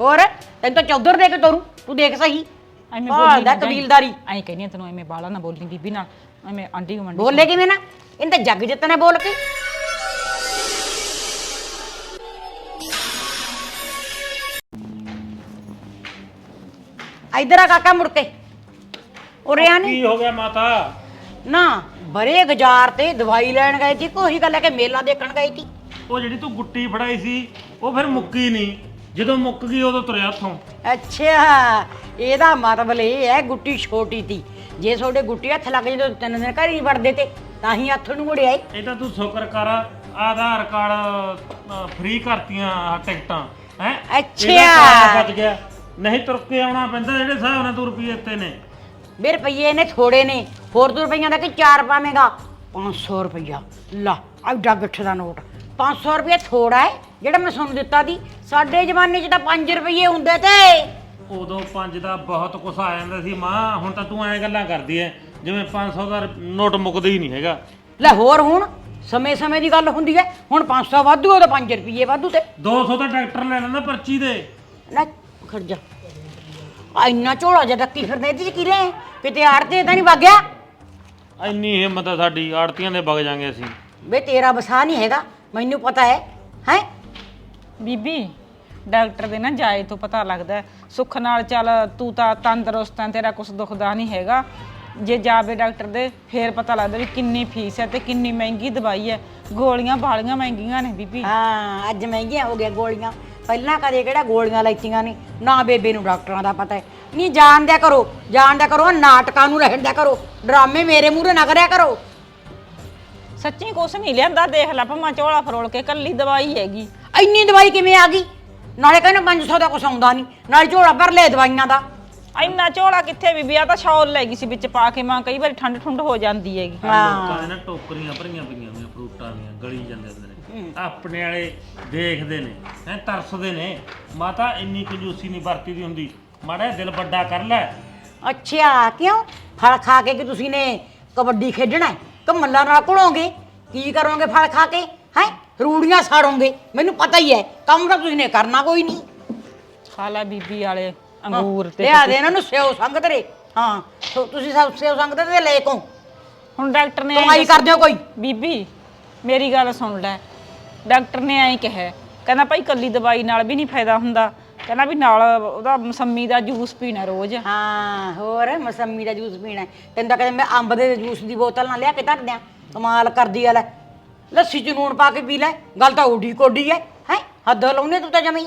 ਹੋਰ ਤੈਨੂੰ ਤਾਂ ਚੌਧਰ ਦੇ ਕੇ ਤੋਰੂ ਤੂੰ ਦੇਖ ਸਹੀ। ਐਵੇਂ ਭਾਲ ਦਾ ਕਬੀਲਦਾਰੀ। ਐਂ ਕਹਿੰਦੀ ਆ ਤੈਨੂੰ ਐਵੇਂ ਬਾਲਾ ਨਾ ਬੋਲੀ ਬੀਬੀ ਨਾਲ ਐਵੇਂ ਆਂਟੀ ਗਮੰਡੀ ਬੋਲੇ ਕਿਵੇਂ ਨਾ? ਇਹਨੂੰ ਤਾਂ ਜੱਗ ਜਿੱਤਣਾ ਬੋਲ ਕੇ। ਇਧਰ ਆ ਕਾਕਾ ਮੁੜ ਕੇ। ਉਰੇ ਆ ਨੀ? ਕੀ ਹੋ ਗਿਆ ਮਾਤਾ? ਨਾ ਬਰੇ ਗਜ਼ਾਰ ਤੇ ਦਵਾਈ ਲੈਣ ਗਏ ਸੀ ਕੋਈ ਗੱਲ ਹੈ ਕਿ ਮੇਲਾ ਦੇਖਣ ਗਏ ਸੀ। ਉਹ ਜਿਹੜੀ ਤੂੰ ਗੁੱਟੀ ਫੜਾਈ ਸੀ ਉਹ ਫਿਰ ਮੁੱਕੀ ਨਹੀਂ ਜਦੋਂ ਮੁੱਕ ਗਈ ਉਦੋਂ ਤੁਰਿਆ ਉੱਥੋਂ। ਅੱਛਾ ਇਹਦਾ ਮਤਲਬ ਇਹ ਹੈ ਗੁੱਟੀ ਛੋਟੀ ਤੀ। ਜੇ ਤੁਹਾਡੇ ਗੁੱਟੀ ਹੱਥ ਲੱਗ ਜਦੋਂ ਤਿੰਨ ਦਿਨ ਘਰ ਹੀ ਵੜਦੇ ਤੇ ਤਾਂ ਹੀ ਹੱਥ ਨੂੰ ਮੁੜਿਆ ਈ। ਇਹ ਤਾਂ ਤੂੰ ਸ਼ੁਕਰ ਕਰ ਆਧਾਰ ਕਾਰਡ ਫ੍ਰੀ ਕਰਤੀਆਂ ਆਹ ਟਿਕਟਾਂ ਹੈ? ਅੱਛਾ। ਬਚ ਗਿਆ। ਨਹੀਂ ਤੁਰ ਕੇ ਆਉਣਾ ਪੈਂਦਾ ਜਿਹੜੇ ਹਿਸਾਬ ਨਾਲ ਤੂੰ ਰੁਪਏ ਦਿੱਤੇ ਨੇ। ਵੀ ਰੁਪਈਏ ਨੇ ਥੋੜੇ ਨੇ ਹੋਰ ਤੂੰ ਰੁਪਈਆਂ ਦਾ ਕਿ ਚਾਰ ਪਾਵੇਂਗਾ? 500 ਰੁਪਈਆ। ਲਾ ਐਡਾ ਗਿੱਠ ਦਾ ਨੋਟ। 500 ਰੁਪਈਆ ਥੋੜਾ ਹੈ ਜਿਹੜਾ ਮੈਂ ਤੁਹਾਨੂੰ ਦਿੱਤਾ ਦੀ ਸਾਡੇ ਜ਼ਮਾਨੇ 'ਚ ਤਾਂ 5 ਰੁਪਈਏ ਹੁੰਦੇ ਤੇ। ਉਦੋਂ ਪੰਜ ਦਾ ਬਹੁਤ ਕੁਛ ਆ ਜਾਂਦਾ ਸੀ ਮਾਂ ਹੁਣ ਤਾਂ ਤੂੰ ਐਂ ਗੱਲਾਂ ਕਰਦੀ ਐ ਜਿਵੇਂ 500 ਦਾ ਨੋਟ ਮੁੱਕਦਾ ਹੀ ਨਹੀਂ ਹੈਗਾ। ਲੈ ਹੋਰ ਹੁਣ ਸਮੇਂ-ਸਮੇਂ ਦੀ ਗੱਲ ਹੁੰਦੀ ਹੈ ਹੁਣ 500 ਵਾਧੂ ਉਹ ਤਾਂ 5 ਰੁਪਈਏ ਵਾਧੂ ਤੇ। 200 ਦਾ ਟਰੈਕਟਰ ਲੈ ਲੈਂਦਾ ਪਰਚੀ ਦੇ ਲੈ ਖੜ ਜਾ। ਆ ਇੰਨਾ ਝੋਲਾ ਜਿਹਾ ਡੱਕੀ ਫਿਰਦੇ ਇਹਦੇ 'ਚ ਕੀ ਲੈ? ਕਿਤੇ ਆੜਤੇ ਤਾਂ ਨਹੀਂ ਵਗਿਆ ਇੰਨੀ ਹਿੰਮਤ ਆ ਸਾਡੀ ਆੜਤੀਆਂ ਦੇ ਵਗ ਜਾਾਂਗੇ ਅਸੀਂ। ਵੇ ਤੇਰਾ ਵਸਾ ਨਹੀਂ ਹੈਗਾ। ਮੈਨੂੰ ਪਤਾ ਹੈ ਹੈ? ਬੀਬੀ ਡਾਕਟਰ ਦੇ ਨਾ ਜਾਏ ਤੋਂ ਪਤਾ ਲੱਗਦਾ ਹੈ। ਸੁੱਖ ਨਾਲ ਚੱਲ ਤੂੰ ਤਾਂ ਤੰਦਰੁਸਤ ਹੈ ਤੇਰਾ ਕੁਝ ਦੁਖਦਾ ਨਹੀਂ ਹੈਗਾ। ਜੇ ਜਾਵੇ ਡਾਕਟਰ ਦੇ ਫੇਰ ਪਤਾ ਲੱਗਦਾ ਵੀ ਕਿੰਨੀ ਫੀਸ ਹੈ ਤੇ ਕਿੰਨੀ ਮਹਿੰਗੀ ਦਵਾਈ ਹੈ। ਗੋਲੀਆਂ ਬਾਲੀਆਂ ਮਹਿੰਗੀਆਂ ਨੇ ਬੀਬੀ। ਹਾਂ ਅੱਜ ਮਹਿੰਗੀਆਂ ਹੋ ਗਿਆ ਗੋਲੀਆਂ। ਪਹਿਲਾਂ ਕਦੇ ਕਿਹੜਾ ਗੋਲੀਆਂ ਲੈਤੀਆਂ ਨੇ ਨਾ ਬੇਬੇ ਨੂੰ ਡਾਕਟਰਾਂ ਦਾ ਪਤਾ ਹੈ। ਨਹੀਂ ਜਾਣਦਿਆ ਕਰੋ ਜਾਣਦਿਆ ਕਰੋ ਨਾਟਕਾਂ ਨੂੰ ਰਹਿਣ ਦਿਆ ਕਰੋ। ਡਰਾਮੇ ਮੇਰੇ ਮੂਹਰੇ ਨਾ ਕਰਿਆ ਕਰੋ। ਸੱਚੀ ਕੁਛ ਨਹੀਂ ਲਿਆਂਦਾ ਦੇਖ ਲੈ ਭਮਾ ਝੋਲਾ ਫਰੋਲ ਕੇ ਕੱਲੀ ਦਵਾਈ ਹੈਗੀ। ਇੰਨੀ ਦਵਾਈ ਕਿਵੇਂ ਆ ਗਈ? ਨਾਲੇ ਕਹਿੰਦੇ 500 ਦਾ ਕੁਛ ਆਉਂਦਾ ਨਹੀਂ ਨਾਲੇ ਝੋਲਾ ਭਰ ਲੈ ਦਵਾਈਆਂ ਦਾ। ਇੰਨਾ ਝੋਲਾ ਕਿੱਥੇ ਬੀਬੀ ਆ ਤਾਂ ਸ਼ੌਲ ਲੈ ਗਈ ਸੀ ਵਿੱਚ ਪਾ ਕੇ ਮਾਂ ਕਈ ਵਾਰੀ ਠੰਡ ਠੁੰਡ ਹੋ ਜਾਂਦੀ ਹੈਗੀ। ਲੋਕਾਂ ਦੇ ਨਾ ਟੋਕਰੀਆਂ ਭਰੀਆਂ ਪਈਆਂ ਹੁੰਦੀਆਂ ਫਰੂਟਾਂ ਦੀਆਂ ਗਲੀ ਜਾਂਦੇ ਹੁੰਦੇ ਨੇ। ਆਪਣੇ ਵਾਲੇ ਦੇਖਦੇ ਨੇ ਹੈ ਤਰਸਦੇ ਨੇ। ਮਾਤਾ ਇੰਨੀ ਕੰਜੂਸੀ ਨਹੀਂ ਵਰਤੀ ਦੀ ਹੁੰਦੀ। ਮਾੜਾ ਦਿਲ ਵੱਡਾ ਕਰ ਲੈ। ਅੱਛਾ ਕਿਉਂ? ਫਲ ਖਾ ਕੇ ਕਿ ਤੁਸੀਂ ਨੇ ਕਬੱਡੀ ਖੇਡਣਾ ਹੈ? ਕਿ ਮੱਲਾ ਨਾਲ ਘੁਲੋਗੇ ਕੀ ਕਰੋਗੇ ਫਲ ਖਾ ਕੇ ਹੈ? ਰੂੜੀਆਂ ਸਾੜੋਗੇ ਮੈਨੂੰ ਪਤਾ ਹੀ ਹੈ ਕੰਮ ਤਾਂ ਤੁਸੀਂ ਨੇ ਕਰਨਾ ਕੋਈ ਨਹੀਂ। ਖਾ ਲੈ ਬੀਬੀ ਵਾਲੇ ਅੰਗੂਰ ਤੇ ਲਿਆ ਦੇ ਇਹਨਾਂ ਨੂੰ ਸਿਓ ਸੰਗਤ ਰੇ ਹਾਂ ਸੋ ਤੁਸੀਂ ਸਭ ਸਿਓ ਸੰਗਤ ਦੇ ਲੈ ਕੋ ਹੁਣ ਡਾਕਟਰ ਨੇ ਕਮਾਈ ਕਰਦੇ ਹੋ ਕੋਈ? ਬੀਬੀ ਮੇਰੀ ਗੱਲ ਸੁਣ ਲੈ ਡਾਕਟਰ ਨੇ ਐਂ ਕਿਹਾ ਕਹਿੰਦਾ ਭਾਈ ਕੱਲੀ ਦਵਾਈ ਨਾਲ ਵੀ ਨਹੀਂ ਫਾਇਦਾ ਹੁੰਦਾ। ਕਹਿੰਦਾ ਵੀ ਨਾਲ ਉਹਦਾ ਮਸੰਮੀ ਦਾ ਜੂਸ ਪੀਣਾ ਰੋਜ਼। ਹਾਂ ਹੋਰ ਮਸੰਮੀ ਦਾ ਜੂਸ ਪੀਣਾ। ਹੈ। ਤੈਨੂੰ ਤਾਂ ਕਹਿੰਦੇ ਮੈਂ ਅੰਬ ਦੇ ਜੂਸ ਦੀ ਬੋਤਲ ਨਾਲ ਲਿਆ ਕੇ ਧਰ ਦਿਆਂ। ਕਮਾਲ ਕਰਦੀ ਆ ਲੈ। ਲੱਸੀ ਚ ਨੂਣ ਪਾ ਕੇ ਪੀ ਲੈ। ਗੱਲ ਤਾਂ ਓਡੀ ਕੋਡੀ ਹੈ ਹੈ? ਹੱਦ ਲਾਉਨੇ ਤੂੰ ਤਾਂ ਜਮੀ।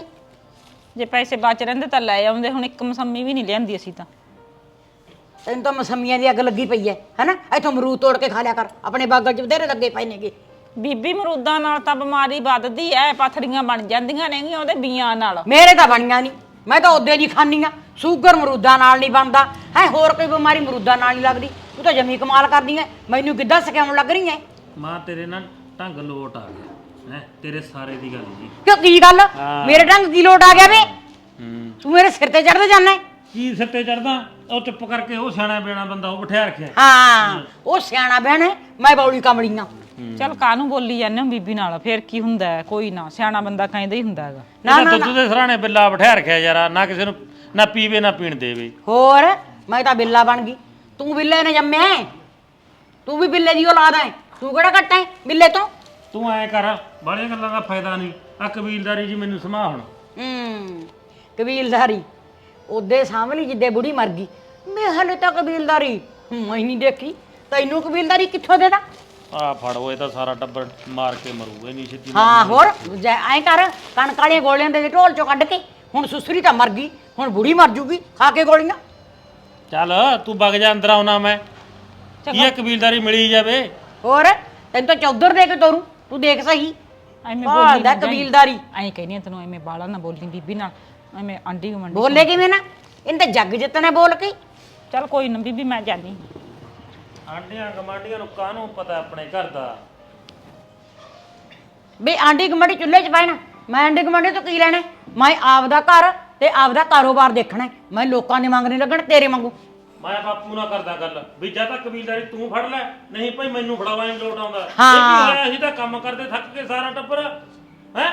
ਜੇ ਪੈਸੇ ਬਚ ਰਹਿੰਦੇ ਤਾਂ ਲੈ ਆਉਂਦੇ ਹੁਣ ਇੱਕ ਮਸੰਮੀ ਵੀ ਨਹੀਂ ਲਿਆਂਦੀ ਅਸੀਂ ਤਾਂ। ਤੈਨੂੰ ਤਾਂ ਮਸੰਮੀਆਂ ਦੀ ਅੱਗ ਲੱਗੀ ਪਈ ਹੈ ਹੈਨਾ? ਇੱਥੋਂ ਅਮਰੂਦ ਤੋੜ ਕੇ ਖਾ ਲਿਆ ਕਰ। ਆਪਣੇ ਬਾਗਾਂ 'ਚ ਬਥੇਰੇ ਲੱਗੇ ਪਏ ਨੇਗੇ। ਬੀਬੀ ਮਰੂਦਾਂ ਨਾਲ ਤਾਂ ਬਿਮਾਰੀ ਵੱਧਦੀ ਐ ਪਥਰੀਆਂ ਬਣ ਜਾਂਦੀਆਂ ਨੇਗੀਆਂ ਉਹਦੇ ਬੀਆਂ ਨਾਲ। ਮੇਰੇ ਤਾਂ ਬਣੀਆਂ ਨਹੀਂ ਮੈਂ ਤਾਂ ਉਹਦੇ ਦੀ ਖਾਨੀ ਆ। ਸ਼ੂਗਰ ਮਰੂਦਾਂ ਨਾਲ ਨਹੀਂ ਬਣਦਾ। ਹੈ ਹੋਰ ਕੋਈ ਬਿਮਾਰੀ ਮਰੂਦਾਂ ਨਾਲ ਨਹੀਂ ਲੱਗਦੀ। ਤੂੰ ਤਾਂ ਜਮੀ ਕਮਾਲ ਕਰਦੀ ਐ। ਮੈਨੂੰ ਕਿੱਦਾਂ ਸਕਿਆਉਣ ਲੱਗ ਰਹੀ ਐ? ਮਾਂ ਤੇਰੇ ਨਾਲ ਢੰਗ ਲੋਟ ਆ ਗਿਆ। ਹੈ ਤੇਰੇ ਸਾਰੇ ਦੀ ਗੱਲ ਜੀ। ਕਿਉਂ ਕੀ ਗੱਲ। ਮੇਰੇ ਢੰਗ ਕੀ ਲੋਟ ਆ ਗਿਆ ਵੇ। ਹੂੰ। ਤੂੰ ਮੇਰੇ ਸਿਰ ਤੇ ਚੜਦਾ ਜਾਂਦਾ ਕੀ ਸਿੱਤੇ ਚੜਦਾ ਉਹ ਚੁੱਪ ਕਰਕੇ ਉਹ ਸਿਆਣਾ ਬੇਣਾ ਬੰਦਾ ਉਹ ਬਿਠਾ ਰੱਖਿਆ। ਹਾਂ ਉਹ ਸਿਆਣਾ ਬਹਿਣ ਮੈਂ ਬੌਲੀ ਕਮਲੀਆਂ ਚਲ ਕਾਹਨੂੰ ਬੋਲੀ ਜਾਂਦੇ ਹੋ ਬੀਬੀ ਨਾਲ? ਫੇਰ ਕੀ ਹੁੰਦਾ ਹੈ? ਕੋਈ ਨਾ ਸਿਆਣਾ ਬੰਦਾ ਕਹਿੰਦਾ ਹੀ ਹੁੰਦਾ ਹੈਗਾ। ਨਾ ਨਾ ਦੁੱਧ ਦੇ ਸਰਾਣੇ ਬਿੱਲਾ ਬਿਠਾ ਰੱਖਿਆ ਯਾਰ ਨਾ ਕਿਸੇ ਨੂੰ ਨਾ ਪੀਵੇ ਨਾ ਪੀਣ ਦੇਵੇ। ਹੋਰ ਮੈਂ ਤਾਂ ਬਿੱਲਾ ਬਣ ਗਈ। ਤੂੰ ਬਿੱਲੇ ਨੇ ਜੰਮਿਆ ਹੈ। ਤੂੰ ਵੀ ਬਿੱਲੇ ਦੀ ਔਲਾਦ ਹੈ? ਤੂੰ ਕਿਹੜਾ ਕੱਟਾ ਹੈ ਬਿੱਲੇ ਤੋਂ? ਤੂੰ ਐ ਕਰ ਬਾਹਲੀਆਂ ਗੱਲਾਂ ਦਾ ਫਾਇਦਾ ਨਹੀਂ। ਆ ਕਬੀਲਦਾਰੀ ਜੀ ਮੈਨੂੰ ਸਮਾ ਹੁਣ। ਹੂੰ ਕਬੀਲਦਾਰੀ। ਉਹਦੇ ਸਾਹਮਣੇ ਜਿੱਦੇ ਬੁੜੀ ਮਰ ਗਈ। ਮੈਂ ਹਲੇ ਤਾਂ ਕਬੀਲਦਾਰੀ। ਮੈਂ ਨਹੀਂ ਦੇਖੀ। ਤੈਨੂੰ ਕਬੀਲਦਾਰੀ ਕਿੱਥੋਂ ਦੇਦਾ ਆ ਫੜ ਉਹ ਇਹ ਤਾਂ ਸਾਰਾ ਟੱਬਰ ਮਾਰ ਕੇ ਮਰੂ ਇਹ ਨਹੀਂ ਸਿੱਧੀ ਹਾਂ ਹੋਰ ਜੈ ਐਂ ਕਰ ਕਣਕ ਵਾਲੀਆਂ ਗੋਲੀਆਂ ਦੇ ਢੋਲ ਚੋਂ ਕੱਢ ਕੇ ਹੁਣ ਸੁਸਰੀ ਤਾਂ ਮਰ ਗਈ ਹੁਣ ਬੁੜੀ ਮਰ ਜੂਗੀ ਖਾ ਕੇ ਗੋਲੀਆਂ। ਚੱਲ ਤੂੰ ਵਗ ਜਾ ਅੰਦਰ ਆਉਣਾ ਮੈਂ। ਕੀ ਇਹ ਕਬੀਲਦਾਰੀ ਮਿਲੀ ਜਾਵੇ? ਹੋਰ ਤੈਨੂੰ ਤਾਂ ਚੌਧਰ ਦੇ ਕੇ ਤੋਰੂ ਤੂੰ ਦੇਖ ਸਹੀ। ਐਵੇਂ ਬੋਲੀ ਦਾ ਨਾ ਜਾਈਂ। ਕਬੀਲਦਾਰੀ। ਐਂ ਕਹਿੰਦੀ ਆ ਤੈਨੂੰ ਐਵੇਂ ਬਾਲਾ ਨਾ ਬੋਲੀ ਬੀਬੀ ਨਾਲ ਐਵੇਂ ਆਂਡੀ ਗਮੰਡੀ ਬੋਲੇ ਕਿਵੇਂ ਨਾ? ਇਹਨੇ ਤਾਂ ਜੱਗ ਜਿੱਤਣਾ ਬੋਲ ਕੇ। ਚਲ ਕੋਈ ਨਾ ਬੀਬੀ ਮੈਂ ਜਾਨੀ ਆਂਡੀਆਂ ਗਮਾਂਡੀਆਂ ਨੂੰ ਕਾਹਨੂੰ ਪਤਾ ਆਪਣੇ ਘਰ ਦਾ ਵੀ ਆਂਡੀ ਗਮੜੀ ਚੁੱਲ੍ਹੇ 'ਚ ਪੈਣਾ ਮੈਂ ਆਂਡੀ ਗਮੜੀ ਤੋਂ ਕੀ ਲੈਣਾ? ਮੈਂ ਆਪਦਾ ਘਰ ਤੇ ਆਪਦਾ ਕਾਰੋਬਾਰ ਦੇਖਣਾ ਹੈ। ਮੈਂ ਲੋਕਾਂ ਦੇ ਮੰਗ ਨਹੀਂ ਲੱਗਣ ਤੇਰੇ ਵਾਂਗੂ ਮੈਂ ਬਾਪੂ ਨਾਲ ਕਰਦਾ ਗੱਲ ਵੀ ਜਾਂ ਤਾਂ ਕਬੀਲਦਾਰੀ ਤੂੰ ਫੜ ਲੈ ਨਹੀਂ ਭਾਈ ਮੈਨੂੰ ਫੜਾਵਾ ਨਹੀਂ ਲੋਟ ਆਉਂਦਾ ਇਹ ਹਾਂ। ਕੀ ਹੋਇਆ ਅਸੀਂ ਤਾਂ ਕੰਮ ਕਰਦੇ ਥੱਕ ਕੇ ਸਾਰਾ ਟੱਬਰ ਹੈ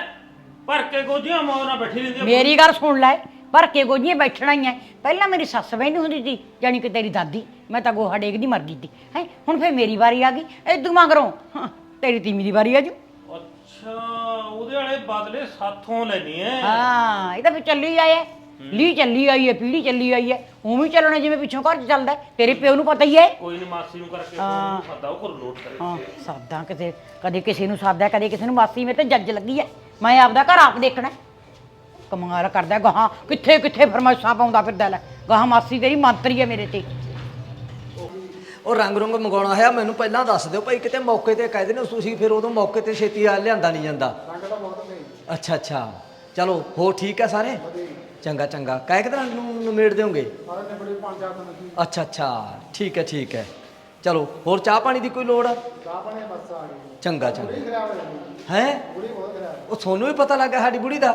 ਭਰ ਕੇ ਗੋਜੀਆਂ ਮੌਜ ਨਾਲ ਬੈਠੀ ਰਹਿੰਦੀ ਆ। ਮੇਰੀ ਗੱਲ ਸੁਣ ਲੈ ਭਰ ਕੇ ਗੋਜੀਆਂ ਬੈਠਣਾ ਹੀ ਐ ਪਹਿਲਾਂ ਮੇਰੀ ਸੱਸ ਬੈਠੀ ਹੁੰਦੀ ਸੀ ਜਾਨੀ ਕਿ ਤੇਰੀ ਦਾਦੀ। ਮੈਂ ਤਾਂ ਗੋਹਾ ਡੇਗਦੀ ਮਰ ਗਈ ਸੀ। ਹੈ ਹੁਣ ਫੇਰ ਮੇਰੀ ਵਾਰੀ ਆ ਗਈ। ਇਦੋਂ ਮਗਰੋਂ। ਹਾਂ, ਤੇਰੀ ਤੀਵੀਂ ਦੀ ਵਾਰੀ ਆ ਜੂ। ਅੱਛਾ ਉਹਦੇ ਵਾਲੇ ਬਦਲੇ ਸਾਥੋਂ ਲੈਣੀ ਐ ਹਾਂ ਇਹ ਤਾਂ ਫਿਰ ਚੱਲੀ ਆਇਆ ਲੀ ਚੱਲੀ ਆਈ ਹੈ ਪੀੜੀ ਚੱਲੀ ਆਈ ਹੈ। ਉਵੇਂ ਹੀ ਚੱਲਣਾ ਜਿਵੇਂ ਪਿੱਛੋਂ ਘਰ 'ਚ ਚੱਲਦਾ ਹੈ। ਤੇਰੇ ਪਿਓ ਨੂੰ ਪਤਾ ਹੀ ਹੈ। ਕੋਈ ਨਹੀਂ ਮਾਸੀ ਨੂੰ ਕਰਕੇ ਉਹਨੂੰ ਸੱਦਾ ਉਹ ਕਰ ਲੋਟ ਕਰੇ। ਹਾਂ ਸਾਦਾ ਕਿਤੇ ਕਦੇ ਕਿਸੇ ਨੂੰ ਸਾਦਾ ਕਦੇ ਕਿਸੇ ਨੂੰ ਮਾਸੀ ਮੇਰੇ ਤੇ ਜੱਜ ਲੱਗੀ ਹੈ। ਮੈਂ ਆਪਦਾ ਘਰ ਆਪ ਦੇਖਣਾ ਹੈ। ਕਮਾਲ ਕਰਦਾ ਗਾਹਾਂ ਕਿੱਥੇ ਕਿੱਥੇ ਫਰਮਾਇਸ਼ਾਂ ਪਾਉਂਦਾ ਫਿਰਦਾ ਲੈ। ਗਾਹਾਂ ਮਾਸੀ ਤੇਰੀ ਮੰਤਰੀ ਹੈ ਮੇਰੇ ਤੇ। ਉਹ ਰੰਗ ਰੁੰਗ ਮੰਗਾਉਣਾ ਹੈ ਮੈਨੂੰ ਪਹਿਲਾਂ ਦੱਸ ਦਿਓ ਭਾਈ ਕਿਤੇ ਮੌਕੇ ਤੇ ਕਹਿ ਦੇਣਾ ਤੁਸੀਂ ਫਿਰ ਉਦੋਂ ਮੌਕੇ ਤੇ ਛੇਤੀ ਆ ਲਿਆਂਦਾ ਨਹੀਂ ਜਾਂਦਾ। ਅੱਛਾ ਅੱਛਾ। ਚਲੋ ਹੋ ਠੀਕ ਹੈ ਸਾਰੇ? ਚੰਗਾ ਚੰਗਾ। ਕਾਇ ਕਿ ਰੰਗ ਨੂੰ ਨਿਮੇੜ ਦਿਓਗੇ? ਅੱਛਾ ਅੱਛਾ। ਠੀਕ ਹੈ ਠੀਕ ਹੈ। ਚਲੋ ਹੋਰ ਚਾਹ ਪਾਣੀ ਦੀ ਕੋਈ ਲੋੜ? ਚਾਹ ਪਾਣੀ ਬਸ ਆ ਗਈ। ਚੰਗਾ ਚੰਗਾ। ਹੈ ਉਹ ਤੁਹਾਨੂੰ ਵੀ ਪਤਾ ਲੱਗਾ ਸਾਡੀ ਬੁੜੀ ਦਾ।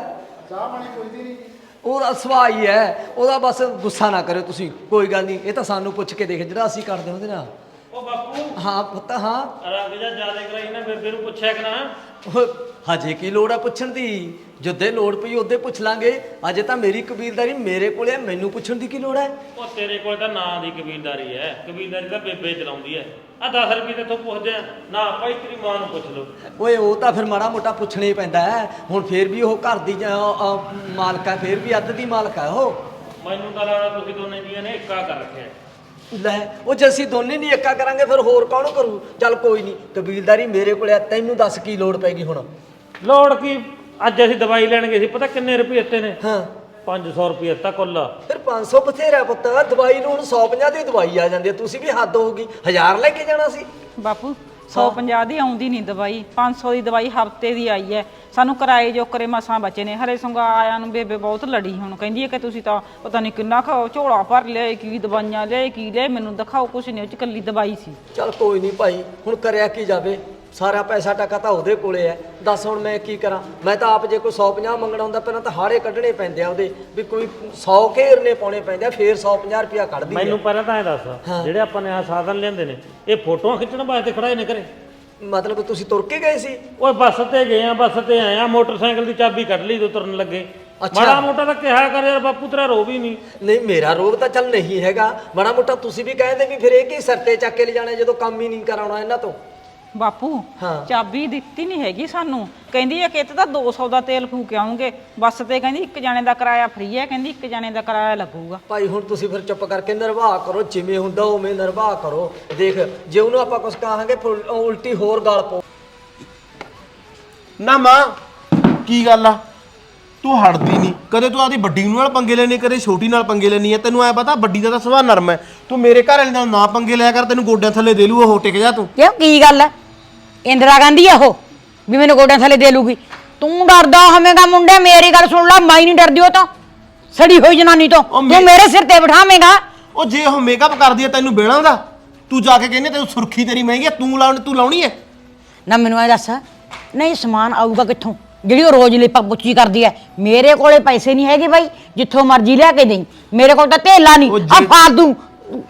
ਚਾਹ ਪਾਣੀ ਪੁੱਛਦੀ ਨਹੀਂ ਉਹਦਾ ਸੁਭਾਅ ਹੀ ਹੈ ਉਹਦਾ ਬਸ ਗੁੱਸਾ ਨਾ ਕਰਿਓ ਤੁਸੀਂ ਕੋਈ ਗੱਲ ਨਹੀਂ ਇਹ ਤਾਂ ਸਾਨੂੰ ਪੁੱਛ ਕੇ ਦੇਖ ਜਿਹੜਾ ਅਸੀਂ ਕਰਦੇ ਉਹਦੇ ਨਾਲ ਉਹ ਬਾਪੂ। ਹਾਂ ਪੁੱਤ ਹਾਂ। ਰੰਗ ਜਾ ਜ਼ਿਆਦਾ ਕਰਾਈ ਨਾ ਬੇਬੇ ਨੂੰ ਪੁੱਛਿਆ ਕਿ ਨਾ ਉਹ ਹਜੇ ਕੀ ਲੋੜ ਆ ਪੁੱਛਣ ਦੀ? ਜਦੇ ਲੋੜ ਪਈ ਉਹਦੇ ਪੁੱਛ ਲਾਂਗੇ। ਅਜੇ ਤਾਂ ਮੇਰੀ ਕਬੀਲਦਾਰੀ ਮੇਰੇ ਕੋਲੇ ਹੈ ਮੈਨੂੰ ਪੁੱਛਣ ਦੀ ਕੀ ਲੋੜ ਹੈ? ਉਹ ਤੇਰੇ ਕੋਲ ਤਾਂ ਨਾਂ ਦੀ ਕਬੀਲਦਾਰੀ ਐ ਕਬੀਲਦਾਰੀ ਤਾਂ ਬੇਬੇ ਚਲਾਉਂਦੀ ਐ ਆ 10 ਰੁਪਏ ਤੇ ਤੂੰ ਪੁੱਛਦੇ ਆ। ਨਾ ਭਾਈ ਤੇਰੀ ਮਾਂ ਨੂੰ ਪੁੱਛ ਲਓ। ਓਏ ਉਹ ਤਾਂ ਫਿਰ ਮਾੜਾ ਮੋਟਾ ਪੁੱਛਣਾ ਹੀ ਪੈਂਦਾ ਹੈ। ਹੁਣ ਫੇਰ ਵੀ ਉਹ ਘਰ ਦੀ ਜ- ਅ, ਅ, ਮਾਲਕ ਹੈ ਫੇਰ ਵੀ ਅੱਧ ਦੀ ਮਾਲਕ ਹੈ ਉਹ। ਮੈਨੂੰ ਤਾਂ ਲੱਗਦਾ ਤੁਸੀਂ ਦੋਨੇ ਜੀਆਂ ਨੇ ਇੱਕਾ ਕਰ ਰੱਖਿਆ। ਲੈ ਉਹ ਜੇ ਅਸੀਂ ਦੋਨੇ ਨਹੀਂ ਏਕਾ ਕਰਾਂਗੇ ਫਿਰ ਹੋਰ ਕੌਣ ਕਰੂ? ਚੱਲ ਕੋਈ ਨਹੀਂ ਕਬੀਲਦਾਰੀ ਮੇਰੇ ਕੋਲੇ ਆ ਤੈਨੂੰ ਦੱਸ ਕੀ ਲੋੜ ਪੈਗੀ ਹੁਣ? ਲੋੜ ਕੀ? ਅੱਜ ਅਸੀਂ ਦਵਾਈ ਲੈਣ ਗਏ ਸੀ ਪਤਾ ਕਿੰਨੇ ਰੁਪਏ ਦਿੱਤੇ ਨੇ? ਹਾਂ। 500 ਰੁਪਏ ਤਾਂ ਕੁੱਲ। ਫਿਰ 500 ਬਥੇਰਾ ਪੁੱਤ ਦਵਾਈ ਨੂੰ ਹੁਣ 150 ਦੀ ਦਵਾਈ ਆ ਜਾਂਦੀ ਹੈ ਤੁਸੀਂ ਵੀ ਹੱਦ ਹੋਊਗੀ 1000 ਲੈ ਕੇ ਜਾਣਾ ਸੀ। ਬਾਪੂ 150 ਦੀ ਆਉਂਦੀ ਨਹੀਂ ਦਵਾਈ 500 ਦੀ ਦਵਾਈ ਹਫ਼ਤੇ ਦੀ ਆਈ ਹੈ। ਸਾਨੂੰ ਕਿਰਾਏ ਜੋ ਕਰੇ ਮਸਾਂ ਬਚੇ ਨੇ ਹਰੇ ਸੰਗਾ ਆਇਆਂ ਨੂੰ ਬੇਬੇ ਬਹੁਤ ਲੜੀ ਹੁਣ ਕਹਿੰਦੀ ਹੈ ਕਿ ਤੁਸੀਂ ਤਾਂ ਪਤਾ ਨਹੀਂ ਕਿੰਨਾ ਖਾਓ ਝੋਲਾ ਭਰ ਲਿਆ ਕੀ ਦਵਾਈਆਂ ਲਿਆ ਕੀ ਲਿਆ ਮੈਨੂੰ ਦਿਖਾਓ ਕੁਛ ਨਹੀਂ ਉਹ ਚ ਕੱਲੀ ਦਵਾਈ ਸੀ। ਚੱਲ ਕੋਈ ਨਹੀਂ ਭਾਈ ਹੁਣ ਕਰਿਆ ਕੀ ਜਾਵੇ? ਸਾਰਾ ਪੈਸਾ ਟਕਾ ਤਾਂ ਉਹਦੇ ਕੋਲੇ ਹੈ ਦੱਸ ਹੁਣ ਮੈਂ ਕੀ ਕਰਾਂ? ਮੈਂ ਤਾਂ ਆਪ ਜੇ ਕੋਈ 150 ਮੰਗਣਾ ਹੁੰਦਾ ਪਹਿਲਾਂ ਤਾਂ ਹਾੜੇ ਕੱਢਣੇ ਪੈਂਦੇ ਆ ਉਹਦੇ ਵੀ ਕੋਈ 100 ਘੇਰਨੇ ਪਾਉਣੇ ਪੈਂਦੇ ਆ ਫੇਰ 150 ਰੁਪਿਆ ਕੱਢਦੀ ਮੈਨੂੰ ਪਹਿਲਾਂ ਤਾਂ ਇਹ ਦੱਸ ਜਿਹੜੇ ਆਪਾਂ ਨੇ ਆ ਸਾਧਨ ਲਿਆਂਦੇ ਨੇ ਇਹ ਫੋਟੋਆਂ ਖਿੱਚਣ ਵਾਸਤੇ ਖੜਾਏ ਨੇ ਘਰੇ? ਮਤਲਬ ਤੁਸੀਂ ਤੁਰ ਕੇ ਗਏ ਸੀ? ਓਏ ਬੱਸ ਤੇ ਗਏ ਆ ਬੱਸ ਤੇ ਆਏ ਆ ਮੋਟਰਸਾਈਕਲ ਦੀ ਚਾਬੀ ਕੱਢ ਲਈ ਤੂੰ ਤੁਰਨ ਲੱਗੇ। ਮਾੜਾ ਮੋਟਾ ਤਾਂ ਕਿਹਾ ਕਰ ਯਾਰ ਬਾਪੂ ਤੇਰਾ ਰੋ ਵੀ ਨਹੀਂ। ਨਹੀਂ ਮੇਰਾ ਰੋਗ ਤਾਂ ਚੱਲ ਨਹੀਂ ਹੈਗਾ। ਬੜਾ ਮੋਟਾ ਤੁਸੀਂ ਵੀ ਕਹਿੰਦੇ ਵੀ ਫਿਰ ਇਹ ਕੀ ਸਰਤੇ ਚੱਕ ਕੇ ਲਿਜਾਣਾ ਜਦੋਂ ਕੰਮ ਹੀ ਨਹੀਂ ਕਰਾਉਣਾ ਇਹਨਾਂ ਤੋਂ? ਬਾਪੂ ਹਾਂ। ਚਾਬੀ ਦਿੱਤੀ ਨਹੀਂ ਹੈਗੀ ਸਾਨੂੰ। ਕਹਿੰਦੀ ਇਹ 'ਤੇ ਤਾਂ 200 ਦਾ ਤੇਲ ਫੂਕ ਆਉਂਗੇ ਬੱਸ ਤੇ ਕਹਿੰਦੀ ਇੱਕ ਜਾਣੇ ਦਾ ਕਿਰਾਇਆ ਫ੍ਰੀ ਹੈ ਕਹਿੰਦੀ ਇੱਕ ਜਾਣੇ ਦਾ ਕਿਰਾਇਆ ਲੱਗੂਗਾ। ਭਾਈ ਹੁਣ ਤੁਸੀਂ ਫਿਰ ਚੁੱਪ ਕਰਕੇ ਨਿਰਵਾਹ ਕਰੋ ਜਿਵੇਂ ਹੁੰਦਾ ਉਵੇਂ ਨਿਰਵਾਹ ਕਰੋ। ਦੇਖ ਜੇ ਉਹਨੂੰ ਆਪਾਂ ਕੁਝ ਕਹਾਂਗੇ ਫਿਰ ਉਲ- ਉਲਟੀ ਹੋਰ ਗਾਲ ਪਊ। ਨਾ ਮਾਂ ਕੀ ਗੱਲ ਆ? ਤੂੰ ਹਟਦੀ ਨਹੀਂ। ਕਦੇ ਤੂੰ ਆਪਦੀ ਵੱਡੀ ਨੂੰ ਨਾਲ ਪੰਗੇ ਲੈਣੀ ਕਦੇ ਛੋਟੀ ਨਾਲ ਪੰਗੇ ਲੈਣੀ ਹੈ ਤੈਨੂੰ ਐ ਪਤਾ ਵੱਡੀ ਦਾ ਤਾਂ ਸੁਭਾਅ ਨਰਮ ਹੈ ਤੂੰ ਮੇਰੇ ਘਰ ਵਾਲੇ ਨਾਲ ਨਾ ਪੰਗੇ ਲਿਆ ਕਰ ਤੈਨੂੰ ਗੋਡਿਆਂ ਥੱਲੇ ਦੇ ਲੂ ਉਹ ਟਿਕ ਜਾ ਤੂੰ। ਕਿਉਂ? ਕੀ ਗੱਲ ਹੈ ਇੰਦਰਾ ਗਾਂਧੀ ਆ ਉਹ ਵੀ ਮੈਨੂੰ ਗੋਡਿਆਂ ਥੱਲੇ ਦੇ ਲੂਗੀ। ਤੂੰ ਡਰਦਾ ਹੋਵੇਂਗਾ ਮੁੰਡੇ ਮੇਰੀ ਗੱਲ ਸੁਣ ਲੈ ਮੈਂ ਨਹੀਂ ਡਰਦੀ ਉਹ ਤਾਂ। ਸੜੀ ਹੋਈ ਜਨਾਨੀ ਤੋਂ। ਉਹ ਤੂੰ ਮੇ- ਮੇਰੇ ਸਿਰ ਤੇ ਬਿਠਾਵੇਂਗਾ। ਉਹ ਜੇ ਉਹ ਮੇਕਅਪ ਕਰਦੀ ਹੈ ਤੈਨੂੰ ਦਾ ਤੂੰ ਜਾ ਕੇ ਕਹਿੰਦੇ ਤੈਨੂੰ ਸੁਰਖੀ ਤੇਰੀ ਮਹਿੰਗੀ ਹੈ ਤੂੰ ਲਾਉਣੀ ਤੂੰ ਲਾਉਣੀ ਹੈ ਨਾ ਮੈਨੂੰ ਇਹ ਦੱਸ ਨਹੀਂ ਸਮਾਨ ਆਊਗਾ ਕਿੱਥੋਂ? ਜਿਹੜੀ ਉਹ ਰੋਜ਼ ਲਿਪਾ ਪੁੱਚੀ ਕਰਦੀ ਹੈ ਮੇਰੇ ਕੋਲੇ ਪੈਸੇ ਨਹੀਂ ਹੈਗੇ ਬਾਈ ਜਿੱਥੋਂ ਮਰਜ਼ੀ ਲਿਆ ਕੇ ਦੇਈ। ਮੇਰੇ ਕੋਲ ਤਾਂ ਧੇਲਾ ਨਹੀਂ ਉਹ ਆ ਜੇ- ਫਾਲਤੂ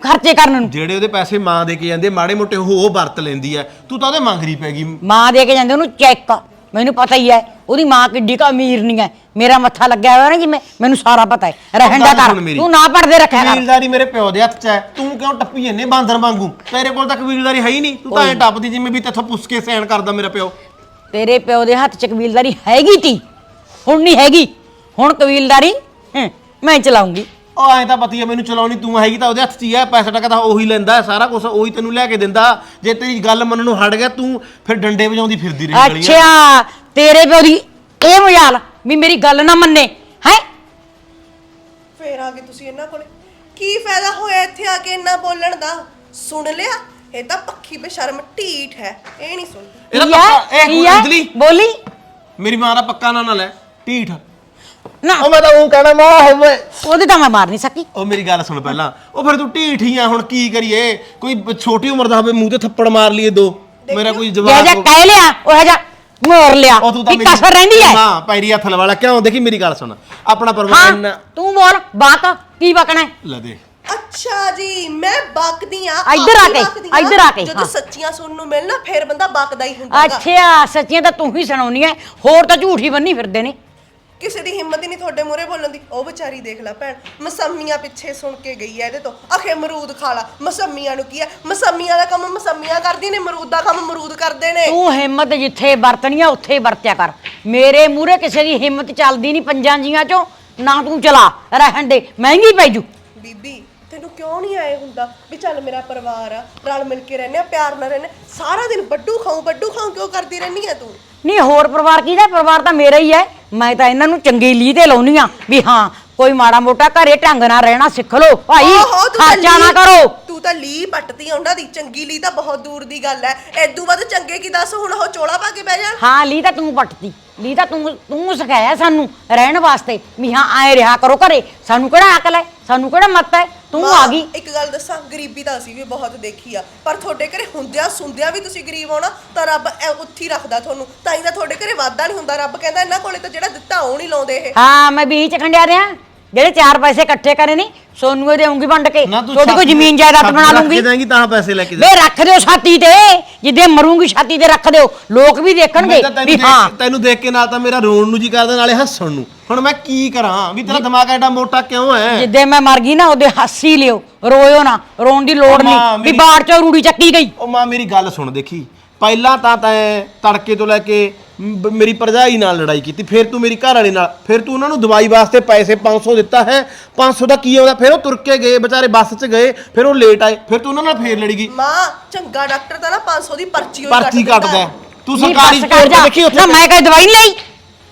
ਖਰਚੇ ਕਰਨ ਨੂੰ। ਜਿਹੜੇ ਉਹਦੇ ਪੈਸੇ ਮਾਂ ਦੇ ਕੇ ਜਾਂਦੇ ਮਾੜੇ ਮੋਟੇ ਉਹ ਉਹ ਵਰਤ ਲੈਂਦੀ ਹੈ ਤੂੰ ਤਾਂ ਉਹਦੇ ਮੰਗਰੀ ਪੈ ਗਈ। ਮਾਂ ਦੇ ਕੇ ਜਾਂਦੇ ਉਹਨੂੰ ਚੈੱਕ ਮੈਨੂੰ ਪਤਾ ਹੀ ਹੈ ਉਹਦੀ ਮਾਂ ਕਿੱਡੀ ਕਾ ਅਮੀਰ ਨਹੀਂ ਹੈ ਮੇਰਾ ਮੱਥਾ ਲੱਗਿਆ ਹੋਇਆ ਨਾ ਜਿਵੇਂ ਮੈਨੂੰ ਸਾਰਾ ਪਤਾ ਹੈ ਰਹਿਣ ਦਾ ਕਰ। ਤੂੰ ਨਾ ਪੜਦੇ ਰੱਖਿਆ ਕਰ। ਕਬੀਲਦਾਰੀ ਮੇਰੇ ਪਿਓ ਦੇ ਹੱਥ 'ਚ ਹੈ ਤੂੰ ਕਿਉਂ ਟੱਪੀ ਜੰਨੇ ਬਾਂਦਰ ਵਾਂਗੂ? ਤੇਰੇ ਕੋਲ ਤਾਂ ਕਬੀਲਦਾਰੀ ਹੈ ਹੀ ਨਹੀਂ। ਤੂੰ ਤਾਂ ਐ ਟੱਪਦੀ ਜਿਵੇਂ ਵੀ ਤੇਥੋਂ ਪੁੱਛ ਕੇ ਸੈਣ ਕਰਦਾ ਮੇਰਾ ਪਿਓ। ਤੇਰੇ ਪਿਓ ਦੇ ਹੱਥ ਚ ਕਬੀਲਦਾਰੀ ਹੈਗੀ ਤੀ। ਹੁਣ ਨਹੀਂ ਹੈਗੀ। ਹੁਣ ਕਬੀਲਦਾਰੀ ਹਮ, ਮੈਂ ਚਲਾਉਂਗੀ। ਉਹ ਐਂ ਤਾਂ ਪਤੀ ਹੈ ਮੈਨੂੰ ਚਲਾਉਣੀ ਤੂੰ ਹੈਗੀ ਤਾਂ ਉਹਦੇ ਹੱਥ 'ਚ ਹੀ ਹੈ ਪੈਸਾ ਟਕਾ ਤਾਂ ਉਹੀ ਲੈਂਦਾ ਸਾਰਾ ਕੁਝ ਉਹੀ ਤੈਨੂੰ ਲੈ ਕੇ ਦਿੰਦਾ। ਜੇ ਤੇਰੀ ਗੱਲ ਮੰਨਣ ਨੂੰ ਹਟ ਗਿਆ ਤੂੰ ਫਿਰ ਡੰਡੇ ਵਜਾਉਂਦੀ ਫਿਰਦੀ ਰਹੀ ਗਲੀਆਂ 'ਚ। ਅੱਛਾ ਤੇਰੇ ਪਿਓ ਦੀ ਇਹ ਮਜਾਲ ਵੀ ਮੇਰੀ ਗੱਲ ਨਾ ਮੰਨੇ ਹੈ? ਫੇਰ ਆ ਗਏ ਤੁਸੀਂ ਇਹਨਾਂ ਕੋਲੇ। ਕੀ ਫਾਇਦਾ ਹੋਇਆ ਇੱਥੇ ਆ ਕੇ ਇੰਨਾ ਬੋਲਣ ਦਾ? ਸੁਣ ਲਿਆ? ਇਹ ਤਾਂ ਪੱਖੀ ਬੇਸ਼ਰਮ ਢੀਠ ਹੈ ਇਹ ਨਹੀਂ ਸੁਣਦੀ। ਇਹਦਾ ਪੱਕਾ ਇਹ ਕੋਈ ਅੰਜਲੀ? ਬੋਲੀ। ਮੇਰੀ ਮਾਂ ਦਾ ਪੱਕਾ ਨਾਂ ਨਾ ਲੈ ਢੀਠ। ਨਾ। ਉਹ ਮੈਂ ਤਾਂ ਉਹ ਕਹਿਣਾ ਮਾਂ ਹੋਵੇ ਉਹਦੇ ਤਾਂ ਮੈਂ ਮਾਰ ਨਹੀਂ ਸਕੀ। ਉਹ ਮੇਰੀ ਗੱਲ ਸੁਣ ਪਹਿਲਾਂ। ਉਹ ਫਿਰ ਤੂੰ ਢੀਠ ਹੀ ਆ ਹੁਣ ਕੀ ਕਰੀਏ? ਕੋਈ ਛੋਟੀ ਉਮਰ ਦਾ ਹੋਵੇ ਮੂੰਹ ਤੇ ਥੱਪੜ ਮਾਰ ਲਈਏ ਦੋ। ਮੇਰਾ ਕੋਈ ਜੇ ਜਵਾਬ ਜੇ ਕਹਿ ਲਿਆ ਉਹ ਜਿਹਾ ਮੋਰ ਲਿਆ। ਉਹ ਤੂੰ ਤਾਂ ਕੀ ਕਸਰ ਰਹਿੰਦੀ ਹੈ। ਮਾਂ ਪੈਰੀ ਹੱਥ ਵਾਲਾ ਕਿਉਂ? ਦੇਖੀ ਮੇਰੀ ਗੱਲ ਸੁਣ। ਆਪਣਾ ਪਰਿਵਾਰ ਹਾਂ ਇੰਨਾ ਤੂੰ ਬੋਲ ਬਾਕ ਕੀ ਬਕਣਾ ਹੈ? ਲੈ ਦੇ। ਅੱਛਾ ਜੀ ਮੈਂ ਬਕਦੀ ਆ ਇੱਧਰ ਆ ਕੇ, ਇੱਧਰ ਆ ਕੇ, ਜਦੋਂ ਹਾਂ। ਸੱਚੀਆਂ ਸੁਣਨ ਨੂੰ ਮਿਲਣਾ ਫੇਰ ਬੰਦਾ ਬਕਦਾ ਹੀ ਹੁੰਦਾ ਗਾ। ਅੱਛਾ ਸੱਚੀਆਂ ਤਾਂ ਤੂੰ ਹੀ ਸੁਣਾਉਣੀ ਹੈ। ਹੋਰ ਤਾਂ ਝੂਠ ਹੀ ਬੰਨੀ ਫਿਰਦੇ ਨੇ। ਕਿਸੇ ਦੀ ਹਿੰਮਤ ਹੀ ਨਹੀਂ ਤੁਹਾਡੇ ਮੂਹਰੇ ਬੋਲਣ ਦੀ। ਉਹ ਵਿਚਾਰੀ ਦੇਖ ਲੈ ਭੈਣ, ਮਸੰਮੀਆਂ ਪਿੱਛੇ ਸੁਣ ਕੇ ਗਈ ਹੈ ਇਹਦੇ ਤੋਂ। ਆਖੇ ਮਰੂਦ ਖਾ ਲਾ। ਮਸੰਮੀਆਂ ਨੂੰ ਕੀ ਹੈ ਮਸੰਮੀਆਂ ਦਾ ਕੰਮ ਮਸੰਮੀਆਂ ਕਰਦੀ ਨੇ ਮਰੂਦ ਦਾ ਕੰਮ ਮਰੂਦ ਕਰਦੇ ਨੇ। ਤੂੰ ਹਿੰਮਤ ਜਿੱਥੇ ਵਰਤਣੀ ਆ ਉੱਥੇ ਹੀ ਵਰਤਿਆ ਕਰ। ਮੇਰੇ ਮੂਹਰੇ ਕਿਸੇ ਦੀ ਹਿੰਮਤ ਚੱਲਦੀ ਨਹੀਂ ਪੰਜਾਂ ਜੀਆਂ ਚੋਂ। ਨਾ ਤੂੰ ਚਲਾ, ਰਹਿਣ ਦੇ, ਮਹਿੰਗੀ ਪੈ ਜੂ। ਤੈਨੂੰ ਕਿਉਂ ਨਹੀਂ ਆਏ ਹੁੰਦਾ? ਵੀ ਚੱਲ ਮੇਰਾ ਪਰਿਵਾਰ ਆ ਰਲ ਮਿਲ ਕੇ ਰਹਿੰਦੇ ਆ ਪਿਆਰ ਨਾਲ ਰਹਿੰਦੇ। ਸਾਰਾ ਦਿਨ ਬੱਡੂ ਖਾਉ ਬੱਡੂ ਖਾਉ ਕਿਉਂ ਕਰਦੀ ਰਹਿੰਦੀ ਆ ਤੂੰ? ਨਹੀਂ ਹੋਰ ਪਰਿਵਾਰ ਕਿਹਦਾ? ਪਰਿਵਾਰ ਤਾਂ ਮੇਰਾ ਹੀ ਹੈ। ਮੈਂ ਤਾਂ ਇਹਨਾਂ ਨੂੰ ਚੰਗੀ ਲੀਹ ਤੇ ਲਾਉਣੀ ਆ ਵੀ ਹਾਂ ਕੋਈ ਮਾੜਾ ਮੋਟਾ ਘਰੇ ਢੰਗ ਨਾਲ ਰਹਿਣਾ ਸਿੱਖ ਲਓ। ਭਾਈ ਓਹੋ, ਤੂੰ ਤਾਂ ਖਰਚਾ ਨਾ ਕਰੋ। ਤੂੰ ਲੀ ਪੱਟਦੀ ਆ ਉਹਨਾਂ ਦੀ ਚੰਗੀ ਲੀ ਤਾਂ ਬਹੁਤ ਦੂਰ ਦੀ ਗੱਲ ਐ। ਐਦੂ ਵੱਧ ਚੰਗੇ ਕੀ ਦੱਸ ਹੁਣ ਉਹ ਚੋਲਾ ਪਾ ਕੇ ਬਹਿ ਜਾਣ ਹਾਂ ਲੀ ਤਾਂ ਤੂੰ ਪੱਟਦੀ। ਲੀ ਤਾਂ ਤੂੰ ਤੂੰ ਸਿਖਾਇਆ ਸਾਨੂੰ ਰਹਿਣ ਵਾਸਤੇ ਵੀ ਹਾਂ ਆਏ ਰਿਹਾ ਕਰੋ ਘਰੇ। ਸਾਨੂੰ ਕਿਹੜਾ ਅਕਲ ਹੈ ਸਾਨੂੰ ਕਿਹੜਾ ਮੱਤ ਹੈ ਤੂੰ ਆ ਗਈ। ਇੱਕ ਗੱਲ ਦੱਸਾਂ ਗਰੀਬੀ ਤਾਂ ਅਸੀਂ ਵੀ ਬਹੁਤ ਦੇਖੀ ਆ। ਪਰ ਤੁਹਾਡੇ ਘਰੇ ਹੁੰਦਿਆਂ ਸੁੰਦਿਆਂ ਵੀ ਤੁਸੀਂ ਗਰੀਬ ਹੋ ਨਾ ਤਾਂ ਰੱਬ ਐ ਉੱਥੀ ਰੱਖਦਾ ਤੁਹਾਨੂੰ। ਤਾਂ ਹੀ ਤਾਂ ਤੁਹਾਡੇ ਘਰੇ ਵਾਧਾ ਨਹੀਂ ਹੁੰਦਾ। ਰੱਬ ਕਹਿੰਦਾ ਇਹਨਾਂ ਕੋਲੇ ਤਾਂ ਜਿਹੜਾ ਦਿੱਤਾ ਉਹ ਨਹੀਂ ਲਾਉਂਦੇ ਇਹ। ਹਾਂ ਮੈਂ ਵੀ ਚ ਖੰਡਿਆ ਰਿਆਂ ਜਿਹੜੇ ਚਾਰ ਪੈਸੇ ਇਕੱਠੇ ਕਰੇ ਨਹੀਂ ਸੋਨੂੰ ਇਹ ਦੇਉਂਗੀ ਵੰਡ ਕੇ ਤੁਹਾਡੀ ਕੋਈ ਜ਼ਮੀਨ ਜਾਇਦਾਦ ਬਣਾ ਲੂੰਗੀ ਦੇਂਗੀ ਤਾਂ ਪੈਸੇ ਲੈ ਕੇ ਦੇ ਵੇ ਰੱਖ ਦਿਓ ਛਾਤੀ ਤੇ ਜਿੱਦੇ ਮਰੂੰਗੀ ਛਾਤੀ ਤੇ ਰੱਖ ਦਿਓ। ਲੋਕ ਵੀ ਦੇਖਣਗੇ ਮੈਂ ਤਾਂ ਤੈਨੂੰ ਵੀ ਦੇਖ- ਹਾਂ। ਤੈਨੂੰ ਦੇਖ ਕੇ ਨਾਲ ਤਾਂ ਮੇਰਾ ਰੋਣ ਨੂੰ ਜੀ ਕਰਦਾ ਨਾਲੇ ਹੱਸਣ ਨੂੰ। ਹੁਣ ਮੈਂ ਕੀ ਕਰਾਂ? ਵੀ ਤੇਰਾ ਦਿਮਾਗ ਐਡਾ ਮੋਟਾ ਕਿਉਂ ਹੈ? ਜਿੱਦੇ ਮੈਂ ਮਰ ਗਈ ਨਾ ਉਹਦੇ ਹੱਸੀ ਲਿਓ। ਰੋਇਓ ਨਾ। ਰੋਣ ਦੀ ਲੋੜ ਮਾਂ, ਨਹੀਂ ਵੀ ਮੇਰੀ- ਬਾੜ ਚੋਂ ਰੂੜੀ ਚੱਕੀ ਗਈ। ਉਹ ਮਾਂ ਮੇਰੀ ਗੱਲ ਸੁਣ ਦੇਖੀ। ਪਹਿਲਾਂ ਤਾਂ ਤੈਂ ਤੜਕੇ ਤੋਂ ਲੈ ਕੇ ਮ- ਮੇਰੀ ਭਰਜਾਈ ਨਾਲ ਲੜਾਈ ਕੀਤੀ ਫਿਰ ਤੂੰ ਮੇਰੀ ਘਰ ਵਾਲੇ ਨਾਲ ਫਿਰ ਤੂੰ ਉਹਨਾਂ ਨੂੰ ਦਵਾਈ ਵਾਸਤੇ ਪੈਸੇ 500 ਦਿੱਤਾ ਹੈ। 500 ਦਾ ਕੀ ਆਉਂਦਾ? ਫਿਰ ਉਹ ਤੁਰ ਕੇ ਗਏ ਵਿਚਾਰੇ ਬੱਸ 'ਚ ਗਏ ਫਿਰ ਉਹ ਲੇਟ ਆਏ ਫਿਰ ਤੂੰ ਉਹਨਾਂ ਨਾਲ ਫੇਰ ਲੜੀ ਗਈ। ਮਾਂ ਚੰਗਾ ਡਾਕਟਰ ਤਾਂ ਨਾ 500 ਦੀ ਪਰਚੀ ਹੋਈ ਪਰਚੀ ਕੱਟਦਾ। ਹੈ। ਤੂੰ ਸਰਕਾਰੀ ਜਾ। ਦੇਖੀ ਨਾ ਉੱਥੇ ਮੈਂ ਕਦੇ ਦਵਾਈ ਨਹੀਂ ਲਈ।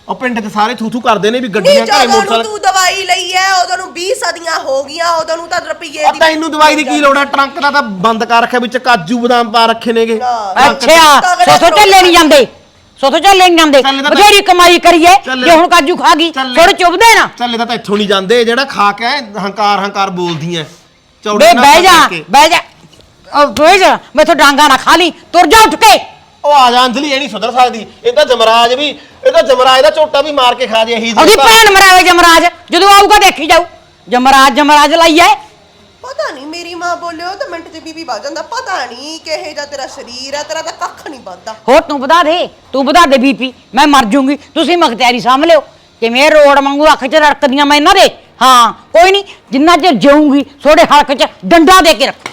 ਉਹ ਪਿੰਡ 'ਚ ਸਾਰੇ ਥੂ ਥੂ ਕਰਦੇ ਨੇ ਵੀ ਨਹੀਂ ਗੱਡੀਆਂ ਘਰੇ ਜਦੋਂ ਨੂੰ ਮੋਟਰਸਾਈਕਲ ਤੂੰ ਦਵਾਈ ਲਈ ਐ ਉਦੋਂ ਨੂੰ 20 ਸਦੀਆਂ ਹੋ ਗਈਆਂ ਉਦੋਂ ਨੂੰ ਤਾਂ ਰੁਪਈਏ ਆ ਤੈਨੂੰ ਦਵਾਈ ਦੀ ਕੀ ਲੋੜ ਹੈ ਟਰੰਕ ਦਾ ਤਾਂ ਬੰਦ ਕਰ ਰੱਖਿਆ ਵਿੱਚ ਕਾਜੂ ਬਦਾਮ ਪਾ ਰੱਖੇ ਨੇਗੇ। ਅੱਛਾ ਸੋਥੋਂ ਚੱਲੇ ਨਹੀਂ ਜਾਂਦੇ। ਸੋਥੋਂ ਚੱਲੇ ਨਹੀਂ ਜਾਂਦੇ। ਚੱਲੇ ਤਾਂ ਬਥੇਰੀ ਕਮਾਈ ਕਰੀਏ ਚੱਲੇ। ਜੇ ਹੁਣ ਕਾਜੂ ਖਾ ਗਈ ਚੱਲੇ। ਥੋੜੇ ਚੁੱਭਦੇ ਨਾ। ਚੱਲੇ ਤਾਂ ਇੱਥੋਂ ਨਹੀਂ ਜਾਂਦੇ ਜਿਹੜਾ ਖਾ ਕੇ ਆਏ, ਹੰਕਾਰ ਹੰਕਾਰ ਬੋਲਦੀਆਂ। ਚੌੜੇ ਬੇ ਬਹਿ ਜਾ। ਬਹਿ ਜਾ। ਉਹ ਬਹਿ ਜਾ। ਮੈਥੋਂ ਡਾਂਗਾ ਨਾ ਖਾ ਲਈ ਤੁਰ ਜਾ ਉੱਠ ਕੇ। ਉਹ ਆ ਜਾ ਅੰਜਲੀ ਇਹ ਨਹੀਂ ਸੁਧਰ ਸਕਦੀ। ਇਹ ਤਾਂ ਜਮਰਾਜ ਵੀ ਇਹ ਤਾਂ ਜਮਰਾਜ ਦਾ ਝੋਟਾ ਵੀ ਮਾਰ ਕੇ ਖਾ ਜੇ ਇਹੀ ਉਹਦੀ ਭੈਣ। ਮਰਾਵੇ ਜਮਰਾਜ। ਜਦੋਂ ਆਊਗਾ ਦੇਖੀ ਜਾਊ। ਜਮਰਾਜ ਜਮਰਾਜ ਲਾਈਏ ਪਤਾ ਨਹੀਂ ਮੇਰੀ ਮਾਂ ਬੋਲਿਓ ਤਾਂ ਮਿੰਟ 'ਚ ਬੀਬੀ ਵੱਜ ਜਾਂਦਾ। ਪਤਾ ਨਹੀਂ ਕਿਹੇ ਜਾ ਤੇਰਾ ਸਰੀਰ ਆ ਤੇਰਾ ਤਾਂ ਕੱਖ ਨਹੀਂ ਵੱਧਦਾ। ਹੋਰ ਤੂੰ ਵਧਾ ਦੇ ਤੂੰ ਵਧਾ ਦੇ ਬੀਪੀ। ਮੈਂ ਮਰ ਜੂੰਗੀ। ਤੁਸੀਂ ਮਖਤਿਆਰੀ ਸਾਂਭ ਲਿਓ। ਕਿਵੇਂ ਰੋੜ ਵਾਂਗੂ ਅੱਖ 'ਚ ਰੜਕਦੀਆਂ ਮੈਂ ਇਹਨਾਂ ਦੇ? ਹਾਂ ਕੋਈ ਨਹੀਂ। ਜਿੰਨਾ ਚਿਰ ਜਿਉਂਗੀ ਤੁਹਾਡੇ ਹਲਕ 'ਚ ਡੰਡਾ ਦੇ ਕੇ ਰੱਖ।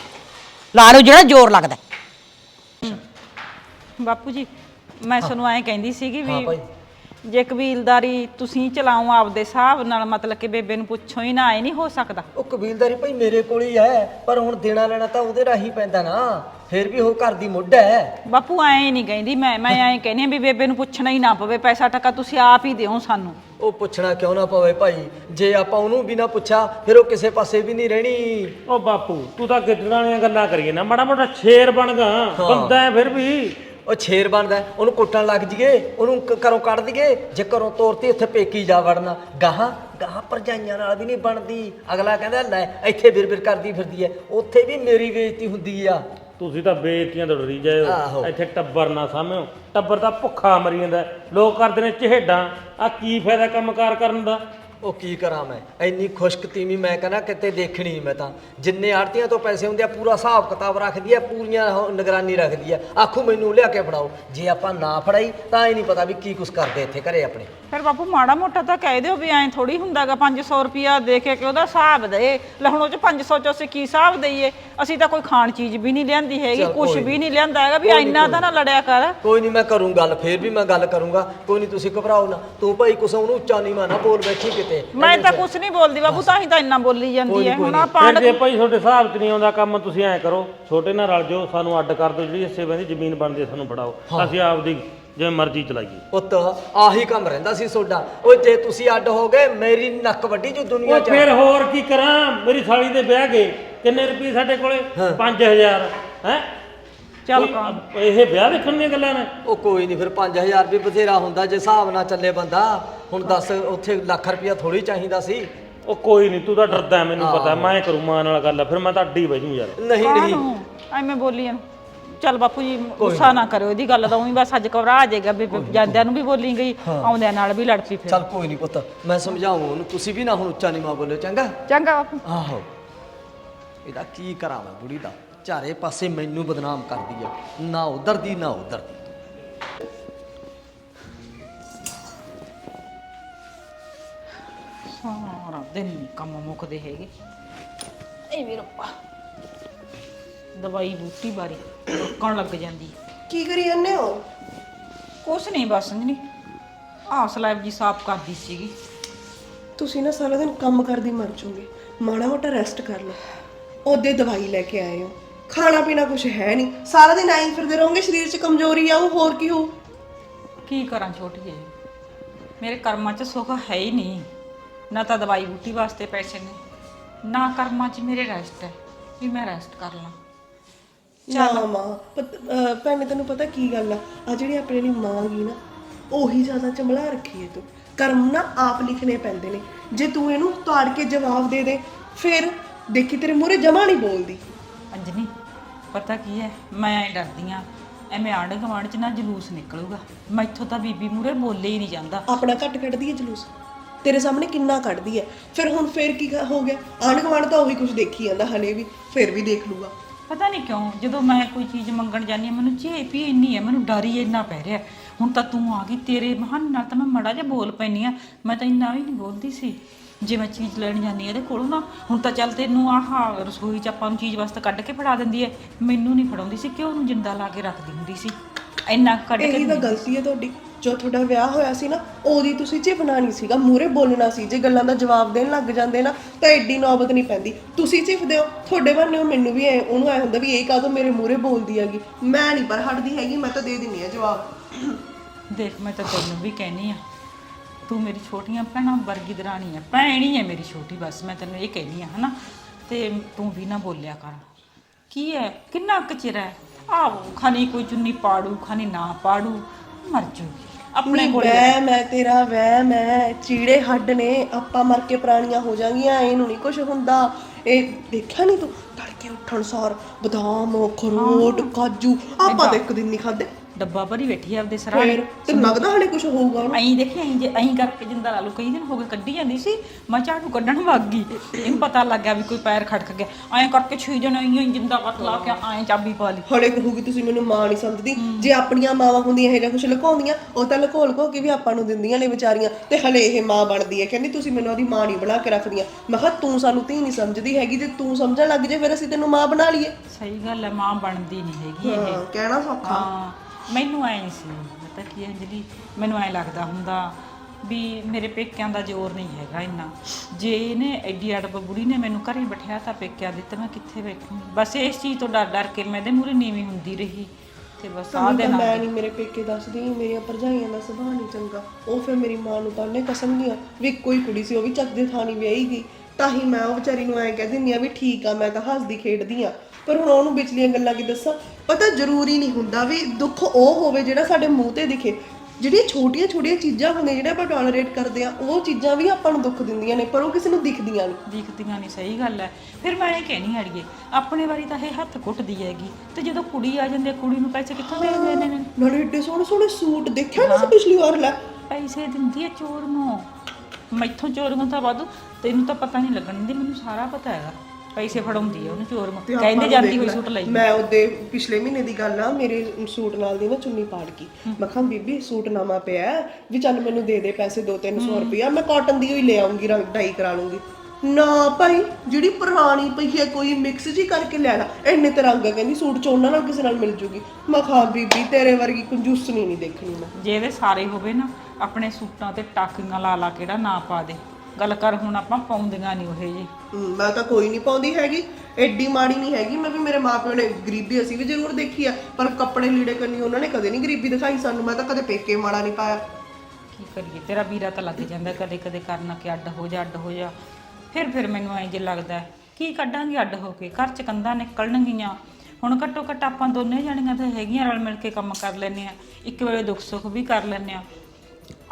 ਲਾ ਲਓ ਜਿਹੜਾ ਜ਼ੋਰ ਲੱਗਦਾ। ਬਾਪੂ ਜੀ ਮੈਂ ਤੁਹਾਨੂੰ ਐਂ ਕਹਿੰਦੀ ਸੀਗੀ ਹਾਂ ਭਾਈ। ਵੀ ਜੇ ਕਬੀਲਦਾਰੀ ਤੁਸੀਂ ਚਲਾਓ ਆਪਦੇ ਹਿਸਾਬ ਨਾਲ ਮਤਲਬ ਕਿ ਬੇਬੇ ਨੂੰ ਪੁੱਛੋ ਹੀ ਨਾ ਐ ਨਹੀਂ ਹੋ ਸਕਦਾ। ਉਹ ਕਬੀਲਦਾਰੀ ਭਾਈ ਮੇਰੇ ਕੋਲ ਹੀ ਹੈ ਪਰ ਹੁਣ ਦੇਣਾ ਲੈਣਾ ਤਾਂ ਉਹਦੇ ਰਾਹੀਂ ਪੈਂਦਾ ਨਾ। ਫਿਰ ਵੀ ਉਹ ਘਰ ਦੀ ਮੁੱਢ ਹੈ। ਬਾਪੂ ਐਂ ਨਹੀਂ ਕਹਿੰਦੀ ਮੈਂ ਮੈਂ ਐਂ ਕਹਿੰਦੀ ਹਾਂ ਵੀ ਬੇਬੇ ਨੂੰ ਪੁੱਛਣਾ ਹੀ ਨਾ ਪਵੇ ਪੈਸਾ ਟਕਾ ਤੁਸੀਂ ਆਪ ਹੀ ਦਿਓ ਸਾਨੂੰ। ਉਹ ਪੁੱਛਣਾ ਕਿਉਂ ਨਾ ਪਵੇ ਭਾਈ? ਜੇ ਆਪਾਂ ਉਹਨੂੰ ਵੀ ਨਾ ਪੁੱਛਿਆ ਫਿਰ ਉਹ ਕਿਸੇ ਪਾਸੇ ਵੀ ਨਹੀਂ ਰਹਿਣੀ। ਉਹ ਬਾਪੂ ਤੂੰ ਤਾਂ ਗਿੱਦੜਾਂ ਵਾਲੀਆਂ ਗੱਲਾਂ ਕਰੀਏ ਨਾ ਮਾੜਾ ਮੋਟਾ ਸ਼ੇਰ ਬਣ ਗਾ। ਬੰਦਾ ਹੈ ਫਿਰ ਵੀ। ਉਹ ਛੇਰ ਬਣਦਾ ਉਹਨੂੰ ਕੁੱਟਣ ਲੱਗ ਜੀਏ ਉਹਨੂੰ ਕ- ਘਰੋਂ ਕੱਢ ਦਈਏ ਜੇ ਘਰੋਂ ਤੋਰਤੀ ਉੱਥੇ ਪੇਕੀ ਜਾ ਵੜਨਾ। ਗਾਹਾਂ ਗਾਹਾਂ ਭਰਜਾਈਆਂ ਨਾਲ ਵੀ ਨਹੀਂ ਬਣਦੀ। ਅਗਲਾ ਕਹਿੰਦਾ ਲੈ ਇੱਥੇ ਬਿਰ-ਬਿਰ ਕਰਦੀ ਫਿਰਦੀ ਐ ਉੱਥੇ ਵੀ ਮੇਰੀ ਬੇਇੱਜ਼ਤੀ ਹੁੰਦੀ ਆ। ਤੁਸੀਂ ਤਾਂ ਬੇਇੱਜ਼ਤੀਆਂ ਤੋਂ ਡਰੀ ਆਹੋ। ਜਾਇਓ ਇੱਥੇ ਟੱਬਰ ਨਾ ਸਾਹਮਣੇ ਟੱਬਰ ਤਾਂ ਭੁੱਖਾ ਮਰੀ ਜਾਂਦਾ। ਲੋਕ ਕਰਦੇ ਨੇ ਚਿਹੜਾਂ ਆ ਕੀ ਫਾਇਦਾ ਕੰਮਕਾਰ ਕਰਨ ਦਾ? ਉਹ ਕੀ ਕਰਾਂ ਮੈਂ? ਇੰਨੀ ਖੁਸ਼ਕਤੀਮੀ ਮੈਂ ਕਹਿੰਦਾ ਕਿਤੇ ਦੇਖਣੀ ਨਹੀਂ ਮੈਂ ਤਾਂ। ਜਿੰਨੇ ਆੜਤੀਆਂ ਤੋਂ ਪੈਸੇ ਹੁੰਦੇ ਆ ਪੂਰਾ ਹਿਸਾਬ ਕਿਤਾਬ ਰੱਖਦੀ ਆ ਪੂਰੀਆਂ ਉਹ ਨਿਗਰਾਨੀ ਰੱਖਦੀ ਆ। ਆਖੂ ਮੈਨੂੰ ਲਿਆ ਕੇ ਫੜਾਓ। ਜੇ ਆਪਾਂ ਨਾ ਫੜਾਈ ਤਾਂ ਇਹ ਨਹੀਂ ਪਤਾ ਵੀ ਕੀ ਕੁਛ ਕਰਦੇ ਇੱਥੇ ਘਰੇ ਆਪਣੇ। ਫਿਰ ਬਾਪੂ ਮਾੜਾ ਮੋਟਾ ਤਾਂ ਕਹਿ ਦਿਓ ਵੀ ਐਂ ਥੋੜੀ ਹੁੰਦਾਗਾ 500 ਰੁਪਿਆ ਦੇ ਕੇ ਕਿ ਉਹਦਾ ਹਿਸਾਬ ਦੇ। ਲੈ ਹੁਣ ਉਹ ਚ 500 ਚ ਅਸੀਂ ਕੀ ਹਿਸਾਬ ਦਈਏ? ਅਸੀਂ ਤਾਂ ਕੋਈ ਖਾਣ ਚੀਜ਼ ਵੀ ਨਹੀਂ ਲਿਆਂਦੀ ਹੈਗੀ ਚੱਲ ਕੁਝ ਕੋਈ ਵੀ ਨਹੀਂ ਲਿਆਂਦਾ ਹੈਗਾ ਵੀ ਇੰਨਾ ਤਾਂ ਨਾ। ਲੜਿਆ ਕਰ। ਕੋਈ ਨਹੀਂ ਮੈਂ ਕਰੂੰ ਗੱਲ ਫੇਰ ਵੀ ਮੈਂ ਗੱਲ ਕਰੂੰਗਾ। ਕੋਈ ਨਹੀਂ ਤੁਸੀਂ ਘਬਰਾਓ ਨਾ। ਤੂੰ ਭਾਈ ਕੁਛ ਉਹਨੂੰ ਉੱਚਾ ਨਹੀਂ ਨਾ ਬੋਲ ਬੈਠੀ ਮੈਂ ਤਾਂ ਕੁਝ ਨਹੀਂ ਬੋਲਦੀ ਬਾਪੂ ਤਾਂ ਹੀ ਤਾਂ ਇੰਨਾ ਬੋਲੀ ਜਾਂਦੀ ਹੈ। ਹੁਣ ਆਪਾਂ ਫਿਰ ਜੇ ਭਾਈ ਤੁਹਾਡੇ ਹਿਸਾਬ 'ਚ ਨਹੀਂ ਆਉਂਦਾ ਕੰਮ ਤੁਸੀਂ ਐਂ ਕਰੋ ਛੋਟੇ ਨਾਲ ਰਲ ਜਾਓ ਸਾਨੂੰ ਅੱਡ ਕਰ ਦਿਓ ਜਿਹੜੀ ਹਿੱਸੇ ਬੰਦੀ ਜ਼ਮੀਨ ਬਣਦੀ ਹੈ ਸਾਨੂੰ ਫੜਾਓ। ਅਸੀਂ ਆਪਦੀ ਜਿਵੇਂ ਮਰਜ਼ੀ ਚਲਾਈਏ। ਪੁੱਤ ਆਹੀ ਕੰਮ ਰਹਿੰਦਾ ਸੀ ਤੁਹਾਡਾ। ਓਏ ਜੇ ਤੁਸੀਂ ਅੱਡ ਹੋ ਗਏ ਮੇਰੀ ਨੱਕ ਵੱਡੀ ਜੋ ਦੁਨੀਆ ਉਹ 'ਚ। ਫਿਰ ਹੋਰ ਕੀ ਕਰਾਂ? ਮੇਰੀ ਸਾਲੀ ਦੇ ਵਿਆਹ ਗਏ। ਕਿੰਨੇ ਰੁਪਏ ਸਾਡੇ ਕੋਲੇ? 5000 ਹੈ? ਚੱਲ ਇਹ ਵਿਆਹ ਦੇਖਣ ਦੀਆਂ ਗੱਲਾਂ ਨੇ? ਉਹ ਕੋਈ ਨਹੀਂ ਫਿਰ 5000 ਵੀ ਬਥੇਰਾ ਹੁੰਦਾ ਜੇ ਹਿਸਾਬ ਨਾਲ ਚੱਲੇ ਬੰਦਾ। ਹੁਣ ਦੱਸ ਉੱਥੇ ਲੱਖ ਰੁਪਇਆ ਥੋੜੀ ਚਾਹੀਦਾ ਸੀ। ਉਹ ਕੋਈ ਨਹੀਂ ਤੂੰ ਤਾਂ ਡਰਦਾ ਮੈਨੂੰ ਪਤਾ ਮੈਂ ਕਰੂੰ ਮਾਂ ਨਾਲ ਗੱਲ ਫਿਰ ਮੈਂ ਤਾਂ ਅੱਡੀ ਬਹਿ ਜੂ ਯਾਰ। ਨਹੀਂ ਨਹੀਂ। ਕਾਹਨੂੰ ਐਵੇਂ ਬੋਲੀ ਜਾਣ। ਚੱਲ ਬਾਪੂ ਜੀ ਗੁੱਸਾ ਨਾ। ਕਰਿਓ ਇਹਦੀ ਗੱਲ ਦਾ ਉਹੀ ਬਸ ਅੱਜ ਘਬਰਾ ਆ ਜਾਏਗਾ ਵੀ ਜਾਂਦਿਆਂ ਨੂੰ ਵੀ ਬੋਲੀ ਗਈ ਆਉਂਦਿਆਂ ਨਾਲ ਵੀ ਲੜ ਪਈ ਫਿਰ। ਚੱਲ ਕੋਈ ਨਹੀਂ ਪੁੱਤ ਮੈਂ ਸਮਝਾਉਂ ਉਹਨੂੰ ਤੁਸੀਂ ਵੀ ਨਾ ਹੁਣ ਉੱਚਾ ਨਹੀਂ ਮਾ ਬੋਲਿਓ ਚੰਗਾ? ਚੰਗਾ ਬਾਪੂ। ਆਹੋ। ਇਹਦਾ ਕੀ ਕਰਾਂ ਮੈਂ ਬੁੜੀ ਦਾ? ਚਾਰੇ ਪਾਸੇ ਮੈਨੂੰ ਬਦਨਾਮ ਕਰਦੀ ਆ। ਨਾ ਉਧਰ ਦੀ ਨਾ ਉਧਰ ਦੀ ਸਾਰਾ ਦਿਨ ਕੰਮ ਮੁੱਕਦੇ ਹੈਗੇ। ਏ ਮੇਰੇ ਰੱਬਾ ਦਵਾਈ ਬੂਟੀ ਬਾਰੀ ਰੁਕਣ ਲੱਗ ਜਾਂਦੀ। ਹੈ। ਕੀ ਕਰੀ ਜਾਂਦੇ ਹੋ? ਕੁਛ ਨਹੀਂ ਬਸ ਨਹੀਂ ਆਹ ਸਲੈਬ ਜੀ ਸਾਫ਼ ਕਰਦੀ ਸੀਗੀ। ਤੁਸੀਂ ਨਾ ਸਾਰਾ ਦਿਨ ਕੰਮ ਕਰਦੀ ਮਰ ਜਾਓਗੇ। ਮਾੜਾ ਮੋਟਾ ਰੈਸਟ ਕਰ ਲਓ। ਉਹਦੇ ਦਵਾਈ ਲੈ ਕੇ ਆਏ ਹੋ। ਖਾਣਾ ਪੀਣਾ ਕੁਝ ਹੈ ਨਹੀਂ। ਸਾਰਾ ਦਿਨ ਐਂ ਫਿਰਦੇ ਰਹੋਗੇ ਸਰੀਰ 'ਚ ਕਮਜ਼ੋਰੀ ਆਊ ਹੋਰ ਕੀ ਹੋਊ? ਕੀ ਕਰਾਂ ਛੋਟੀਏ ਮੇਰੇ ਕਰਮਾਂ 'ਚ ਸੁੱਖ ਹੈ ਹੀ ਨਹੀਂ। ਨਾ ਤਾਂ ਦਵਾਈ ਬੂਟੀ ਵਾਸਤੇ ਪੈਸੇ ਨੇ ਨਾ ਕਰਮਾਂ 'ਚ ਮੇਰੇ ਰੈਸਟ ਹੈ ਵੀ ਮੈਂ ਰੈਸਟ ਕਰ ਲਾਂ। ਨਾ ਮਾਂ ਪਤ- ਅਹ ਭੈਣੇ ਤੈਨੂੰ ਪਤਾ ਕੀ ਗੱਲ ਆ? ਆ ਜਿਹੜੀ ਆਪਣੇ ਲਈ ਮਾਂ ਗਈ ਨਾ ਉਹੀ ਜ਼ਿਆਦਾ ਚਮਲਾ ਰੱਖੀ ਹੈ ਤੂੰ। ਕਰਮ ਨਾ ਆਪ ਲਿਖਣੇ ਪੈਂਦੇ ਨੇ। ਜੇ ਤੂੰ ਇਹਨੂੰ ਤਾੜ ਕੇ ਜਵਾਬ ਦੇ ਦੇ ਫਿਰ ਦੇਖੀ ਤੇਰੇ ਮੂਹਰੇ ਜਮਾ ਨਹੀਂ ਬੋਲਦੀ। ਅੰਜਨੀ ਪਤਾ ਕੀ ਹੈ? ਮੈਂ ਐਂ ਡਰਦੀ ਆ ਐਵੇਂ ਆਂਢ ਗੁਆਂਢ 'ਚ ਨਾ ਜਲੂਸ ਨਿਕਲੂਗਾ। ਮੈਥੋਂ ਤਾਂ ਬੀਬੀ ਮੂਰੇ ਬੋਲੇ ਹੀ ਨਹੀਂ ਜਾਂਦਾ। ਆਪਣਾ ਘੱਟ ਕੱਢਦੀ ਹੈ ਜਲੂਸ? ਤੇਰੇ ਸਾਹਮਣੇ ਕਿੰਨਾ ਕੱਢਦੀ ਹੈ? ਫਿਰ ਹੁਣ ਫੇਰ ਕੀ ਗ- ਹੋ ਗਿਆ? ਆਂਢ ਗੁਆਂਢ ਤਾਂ ਉਹੀ ਕੁਝ ਦੇਖੀ ਜਾਂਦਾ ਹਲੇ ਵੀ ਫਿਰ ਵੀ ਦੇਖ ਲੂਗਾ। ਪਤਾ ਨਹੀਂ ਕਿਉਂ ਜਦੋਂ ਮੈਂ ਕੋਈ ਚੀਜ਼ ਮੰਗਣ ਜਾਂਦੀ ਹਾਂ ਮੈਨੂੰ ਝੇਪ ਹੀ ਇੰਨੀ ਹੈ ਮੈਨੂੰ ਡਰ ਹੀ ਇੰਨਾ ਪੈ ਰਿਹਾ। ਹੁਣ ਤਾਂ ਤੂੰ ਆ ਗਈ ਤੇਰੇ ਮਹਾਨ ਨਾਲ ਤਾਂ ਮੈਂ ਮੜਾ ਜਿਹਾ ਬੋਲ ਪੈਣੀ ਆ ਮੈਂ ਤਾਂ ਇੰਨਾ ਵੀ ਨਹੀਂ ਬੋਲਦੀ ਸੀ। ਜੇ ਮੈਂ ਚੀਜ਼ ਲੈਣ ਜਾਂਦੀ ਆ ਇਹਦੇ ਕੋਲੋਂ ਨਾ ਹੁਣ ਤਾਂ ਚੱਲ ਤੈਨੂੰ ਆਹ ਰਸੋਈ 'ਚ ਆਪਾਂ ਨੂੰ ਚੀਜ਼ ਵਾਸਤੇ ਕੱਢ ਕੇ ਫੜਾ ਦਿੰਦੀ ਹੈ। ਮੈਨੂੰ ਨਹੀਂ ਫੜਾਉਂਦੀ ਸੀ ਕਿ ਉਹਨੂੰ ਜਿੰਦਾ ਲਾ ਕੇ ਰੱਖਦੀ ਹੁੰਦੀ ਸੀ? ਇੰਨਾ ਕੱਢ ਕੇ ਇਹੀ ਤਾਂ ਗਲਤੀ ਹੈ ਤੁਹਾਡੀ। ਜੋ ਤੁਹਾਡਾ ਵਿਆਹ ਹੋਇਆ ਸੀ ਨਾ ਉਹਦੀ ਤੁਸੀਂ ਚਿਪਣਾ ਨਹੀਂ ਸੀਗਾ ਮੂਰੇ ਬੋਲਣਾ ਸੀ। ਜੇ ਗੱਲਾਂ ਦਾ ਜਵਾਬ ਦੇਣ ਲੱਗ ਜਾਂਦੇ ਨਾ ਤਾਂ ਐਡੀ ਨੌਬਤ ਨਹੀਂ ਪੈਂਦੀ। ਤੁਸੀਂ ਚਿਫਦੇ ਹੋ ਤੁਹਾਡੇ ਬੰਨੇ ਮੈਨੂੰ ਵੀ ਐ ਉਹਨੂੰ ਐ ਹੁੰਦਾ ਵੀ ਇਹ ਕਾਹਤੋਂ ਮੇਰੇ ਮੂਰੇ ਬੋਲਦੀ ਹੈਗੀ। ਮੈਂ ਨਹੀਂ ਪਰ ਹਟਦੀ ਹੈਗੀ ਮੈਂ ਤਾਂ ਦੇ ਦਿੰਨੀ ਆ ਜਵਾਬ। ਦੇਖ ਮੈਂ ਤਾਂ ਤੈਨੂੰ ਵੀ ਕਹਿਨੀ ਆ ਤੂੰ ਮੇਰੀ ਛੋਟੀਆਂ ਭੈਣਾਂ ਵਰਗੀ ਦਰਾਣੀ ਆ ਭੈਣ ਹੀ ਹੈ ਮੇਰੀ ਛੋਟੀ ਬਸ ਮੈਂ ਤੈਨੂੰ ਇਹ ਕਹਿਨੀ ਆ ਹਨਾ? ਤੇ ਤੂੰ ਵੀ ਨਾ ਬੋਲਿਆ ਕਰ। ਕੀ ਹੈ ਕਿੰਨਾ ਕੁ ਚਿਰ ਹੈ ਆਹੋ ਖਾਨੀ ਕੋਈ ਚੁੰਨੀ ਪਾੜੂ ਖਾਨੀ ਨਾ ਪਾੜੂ ਮਰ ਜੂਗੀ। ਆਪਣੇ ਕੋਲ ਵਹਿ ਮੈਂ ਤੇਰਾ ਵਹਿ ਮੈਂ ਚੀੜੇ ਹੱਡ ਨੇ ਆਪਾਂ ਮਰ ਕੇ ਪ੍ਰਾਣੀਆਂ ਹੋ ਜਾਾਂਗੀਆਂ ਇਹਨੂੰ ਨਹੀਂ ਕੁਝ ਹੁੰਦਾ। ਇਹ ਦੇਖਿਆ ਨਹੀਂ ਤੂੰ? ਤੜਕੇ ਉੱਠਣ ਸਾਰ ਬਦਾਮ ਅਖਰੋਟ ਕਾਜੂ ਆਪਾਂ ਤਾਂ ਇੱਕ ਦਿਨ ਨਹੀਂ ਖਾਦੇ ਡੱਬਾ ਭਰੀ ਬੈਠੀ ਆ ਆਪਦੇ ਸਰਾਣੇ ਫੇਰ ਤੇ ਲੱਗਦਾ ਹਲੇ ਕੁਝ ਹੋਊਗਾ ਉਹਨੂੰ? ਐਂ ਦੇਖੀ ਐਂ ਜੇ ਐਂ ਕਰਕੇ ਜਿੰਦਾ ਲਾ ਲੂ ਕਈ ਦਿਨ ਹੋ ਗਏ ਕੱਢੀ ਜਾਂਦੀ ਸੀ ਮੈਂ ਝਾੜੂ ਕੱਢਣ ਵਗ ਗਈ। ਇਹਨੂੰ ਪਤਾ ਲੱਗ ਗਿਆ ਵੀ ਕੋਈ ਪੈਰ ਖੜਕ ਗਿਆ। ਐਂ ਕਰਕੇ ਛੀ ਜਣ ਐਂ ਜਿੰਦਾ ਕੱਟ ਲਾ ਕੇ ਐਂ ਚਾਬੀ ਪਾ ਲਈ। ਹਲੇ ਕਹੂਗੀ ਤੁਸੀਂ ਮੈਨੂੰ ਮਾਂ ਨਹੀਂ ਸਮਝਦੀ। ਜੇ ਆਪਣੀਆਂ ਮਾਵਾਂ ਹੁੰਦੀਆਂ ਇਹ ਜਿਹਾ ਕੁਝ ਲੁਕਾਉਂਦੀਆਂ ਉਹ ਤਾਂ ਲੁਕੋ ਲੁਕੋ ਕੇ ਵੀ ਆਪਾਂ ਨੂੰ ਦਿੰਦੀਆਂ ਨੇ ਵਿਚਾਰੀਆਂ। ਤੇ ਹਲੇ ਇਹ ਮਾਂ ਬਣਦੀ ਹੈ। ਕਹਿੰਦੀ ਤੁਸੀਂ ਮੈਨੂੰ ਉਹਦੀ ਮਾਂ ਨਹੀਂ ਬਣਾ ਕੇ ਰੱਖਦੀਆਂ। ਮੈਂ ਕਿਹਾ ਤੂੰ ਸਾਨੂੰ ਧੀ ਨਹੀਂ ਸਮਝਦੀ ਹੈਗੀ ਜੇ ਤੂੰ ਸਮਝਣ ਲੱਗ ਜੇ ਫਿਰ ਅਸੀਂ ਤੈਨੂੰ ਮਾਂ ਬਣਾ ਲਈਏ। ਸਹੀ ਗੱਲ ਹੈ ਮਾਂ ਬਣਦੀ ਨਹੀਂ ਹੈਗੀ ਇਹ। ਕਹਿਣਾ ਸੌਖਾ। ਹਾਂ। ਮੈਨੂੰ ਐ ਸੀ ਪਤਾ ਕੀ ਹੈ ਅੰਜਲੀ ਮੈਨੂੰ ਐ ਲੱਗਦਾ ਹੁੰਦਾ ਵੀ ਮੇਰੇ ਪੇਕਿਆਂ ਦਾ ਜ਼ੋਰ ਨਹੀਂ ਹੈਗਾ ਇੰਨਾ। ਜੇ ਇਹਨੇ ਐਡੀ ਅੜਬ ਬੁੜੀ ਨੇ ਮੈਨੂੰ ਘਰੇ ਬਿਠਾਇਆ ਤਾਂ ਪੇਕਿਆਂ ਦੇ ਤੇ ਮੈਂ ਕਿੱਥੇ ਬੈਠੂੰ ਬਸ ਇਸ ਚੀਜ਼ ਤੋਂ ਡਰ ਡਰ ਕੇ ਮੈਂ ਇਹਦੇ ਮੂਰੇ ਨੀਵੀਂ ਹੁੰਦੀ ਰਹੀ। ਤੇ ਬਸ ਆ ਤਾਂ ਦੇ ਮੈਂ ਨਹੀਂ ਮੇਰੇ ਪੇਕੇ ਦੱਸਦੀ ਮੇਰੀਆਂ ਭਰਜਾਈਆਂ ਦਾ ਸੁਭਾਅ ਨਹੀਂ ਚੰਗਾ। ਉਹ ਫਿਰ ਮੇਰੀ ਮਾਂ ਨੂੰ ਤਾਨੇ ਕਸਮਦੀਆਂ ਵੀ ਕੋਈ ਕੁੜੀ ਸੀ ਉਹ ਵੀ ਚੱਕ ਦੇ ਥਾਣੀ ਵਿਆਹੀ ਗਈ ਤਾਂ ਹੀ ਮੈਂ ਉਹ ਵਿਚਾਰੀ ਨੂੰ ਐਂ ਕਹਿ ਦਿੰਦੀ ਆ ਵੀ ਠੀਕ ਆ ਮੈਂ ਤਾਂ ਹੱਸਦੀ ਖੇਡਦੀ ਆ ਪਰ ਹੁਣ ਉਹਨੂੰ ਵਿਚਲੀਆਂ ਗੱਲਾਂ ਕੀ ਦੱਸਾਂ? ਪਤਾ ਜ਼ਰੂਰੀ ਨਹੀਂ ਹੁੰਦਾ ਵੀ ਦੁੱਖ ਉਹ ਹੋਵੇ ਜਿਹੜਾ ਸਾਡੇ ਮੂੰਹ ਤੇ ਦਿਖੇ। ਜਿਹੜੀਆਂ ਛੋਟੀਆਂ ਛੋਟੀਆਂ ਚੀਜ਼ਾਂ ਹੁੰਦੀਆਂ ਜਿਹੜੇ ਆਪਾਂ ਟੋਲਰੇਟ ਕਰਦੇ ਆ ਉਹ ਚੀਜ਼ਾਂ ਵੀ ਆਪਾਂ ਨੂੰ ਦੁੱਖ ਦਿੰਦੀਆਂ ਨੇ ਪਰ ਉਹ ਕਿਸੇ ਨੂੰ ਦਿਖਦੀਆਂ ਨਹੀਂ। ਦਿਖਦੀਆਂ ਨਹੀਂ ਸਹੀ ਗੱਲ ਹੈ। ਫਿਰ ਮੈਂ ਇਹ ਕਹਿਣੀ ਅੜੀਏ ਆਪਣੇ ਵਾਰੀ ਤਾਂ ਇਹ ਹੱਥ ਘੁੱਟਦੀ ਹੈਗੀ ਤੇ ਜਦੋਂ ਕੁੜੀ ਆ ਜਾਂਦੀ ਹੈ ਕੁੜੀ ਨੂੰ ਪੈਸੇ ਕਿੱਥੋਂ ਦੇ ਦੇਣੇ ਨੇ? ਨਾਲੇ ਏਡੇ ਸੋਹਣੇ ਸੋਹਣੇ ਸੂਟ ਦੇਖਿਆ ਨਾ ਪਿਛਲੀ ਵਾਰ ਲੈ। ਪੈਸੇ ਦਿੰਦੀ ਹੈ ਚੋਰ ਨੂੰ। ਮੈਥੋਂ ਚੋਰ ਨੂੰ ਤਾਂ ਵਾਧੂ ਤੈਨੂੰ ਤਾਂ ਪਤਾ ਨਹੀਂ ਲੱਗਣ ਦੀ ਮੈਨੂੰ ਸਾਰਾ ਪਤਾ ਹੈਗਾ। ਪੈਸੇ ਫੜਾਉਂਦੀ ਹੈ ਉਹਨੂੰ ਚੋਰ। ਨੂੰ ਤੇ ਆਪਾਂ ਕਹਿੰਦੇ ਨੂੰ ਜਾਂਦੀ ਦੇਖ ਹੋਈ ਲੈ, ਸੂਟ ਲਈ ਮੈਂ ਉਹਦੇ ਪਿਛਲੇ ਮਹੀਨੇ ਦੀ ਗੱਲ ਆ ਮੇਰੇ ਸੂਟ ਨਾਲ ਦੀ ਨਾ ਚੁੰਨੀ ਪਾੜ ਗਈ। ਮੈਂ ਕਿਹਾ ਬੀਬੀ ਸੂਟ ਨਵਾਂ ਪਿਆ ਹੈ, ਵੀ ਚੱਲ ਮੈਨੂੰ ਦੇ ਦੇ ਪੈਸੇ 2-300 ਰੁਪਇਆ ਮੈਂ ਕਾਟਨ ਦੀ ਹੋਈ ਲੈ ਆਉਂਗੀ ਰੰਗ ਡਾਈ ਕਰਾ ਲੂੰਗੀ ਨਾ ਭਾਈ ਜਿਹੜੀ ਪੁਰਾਣੀ ਪਈ ਹੈ ਕੋਈ ਮਿਕਸ ਜੀ ਕਰਕੇ ਲੈ ਲਾ। ਇੰਨੇ ਤੇ ਰੰਗ ਆ, ਕਹਿੰਦੀ ਸੂਟ ਚ ਉਹਨਾਂ ਨਾਲ ਕਿਸੇ ਨਾਲ ਮਿਲ ਜੂਗੀ। ਮੈਂ ਕਿਹਾ ਬੀਬੀ ਤੇਰੇ ਵਰਗੀ ਕੰਜੂਸਣੀ ਨਹੀਂ ਦੇਖਣੀ ਮੈਂ। ਜੇ ਇਹਦੇ ਸਾਰੇ ਹੋਵੇ ਨਾ ਆਪਣੇ ਸੂਟਾਂ ਤੇ ਟਾਕੀਆਂ ਲਾ ਲਾ ਕਿਹੜਾ ਨਾ ਪਾ ਦੇ। ਗੱਲ ਕਰ ਹੁਣ ਆਪਾਂ ਪਾਉਂਦੀਆਂ ਨਹੀਂ ਉਹ ਜੀ ਹਮ, ਮੈਂ ਤਾਂ ਕੋਈ ਨਹੀਂ ਪਾਉਂਦੀ ਹੈਗੀ। ਐਡੀ ਮਾੜੀ ਨਹੀਂ ਹੈਗੀ ਮੈਂ ਵੀ ਮੇਰੇ ਮਾਪਿਓ ਨੇ ਗਰੀਬੀ ਅਸੀਂ ਵੀ ਜ਼ਰੂਰ ਦੇਖੀ ਆ। ਪਰ ਕੱਪੜੇ ਲੀੜੇ ਕਰਨੀ ਉਹਨਾਂ ਨੇ ਕਦੇ ਨਹੀਂ ਗਰੀਬੀ ਦਿਖਾਈ ਸਾਨੂੰ। ਮੈਂ ਤਾਂ ਕਦੇ ਪੇਕੇ ਮਾੜਾ ਨਹੀਂ ਪਾਇਆ। ਕੀ ਕਰੀਏ? ਤੇਰਾ ਵੀਰਾ ਤਾਂ ਲੱਗ ਜਾਂਦਾ ਕਦੇ ਕਦੇ ਕਰਨਾ ਕਿ ਅੱਡ ਹੋ ਜਾ ਅੱਡ ਹੋ ਜਾ। ਫਿਰ ਫਿਰ ਮੈਨੂੰ ਐਂ ਜੇ ਲੱਗਦਾ ਕੀ ਕੱਢਾਂਗੇ ਅੱਡ ਹੋ ਕੇ ਘਰ ਚ ਕੰਧਾਂ ਨਿਕਲਣਗੀਆਂ। ਹੁਣ ਘੱਟੋ ਘੱਟ ਆਪਾਂ ਦੋਨੇ ਜਾਣੀਆਂ ਤਾਂ ਹੈਗੀਆਂ ਰਲ ਮਿਲ ਕੇ ਕੰਮ ਕਰ ਲੈਨੇ ਆ ਇੱਕ ਵੇਲੇ ਦੁੱਖ ਸੁੱਖ ਵੀ ਕਰ ਲੈਨੇ ਆ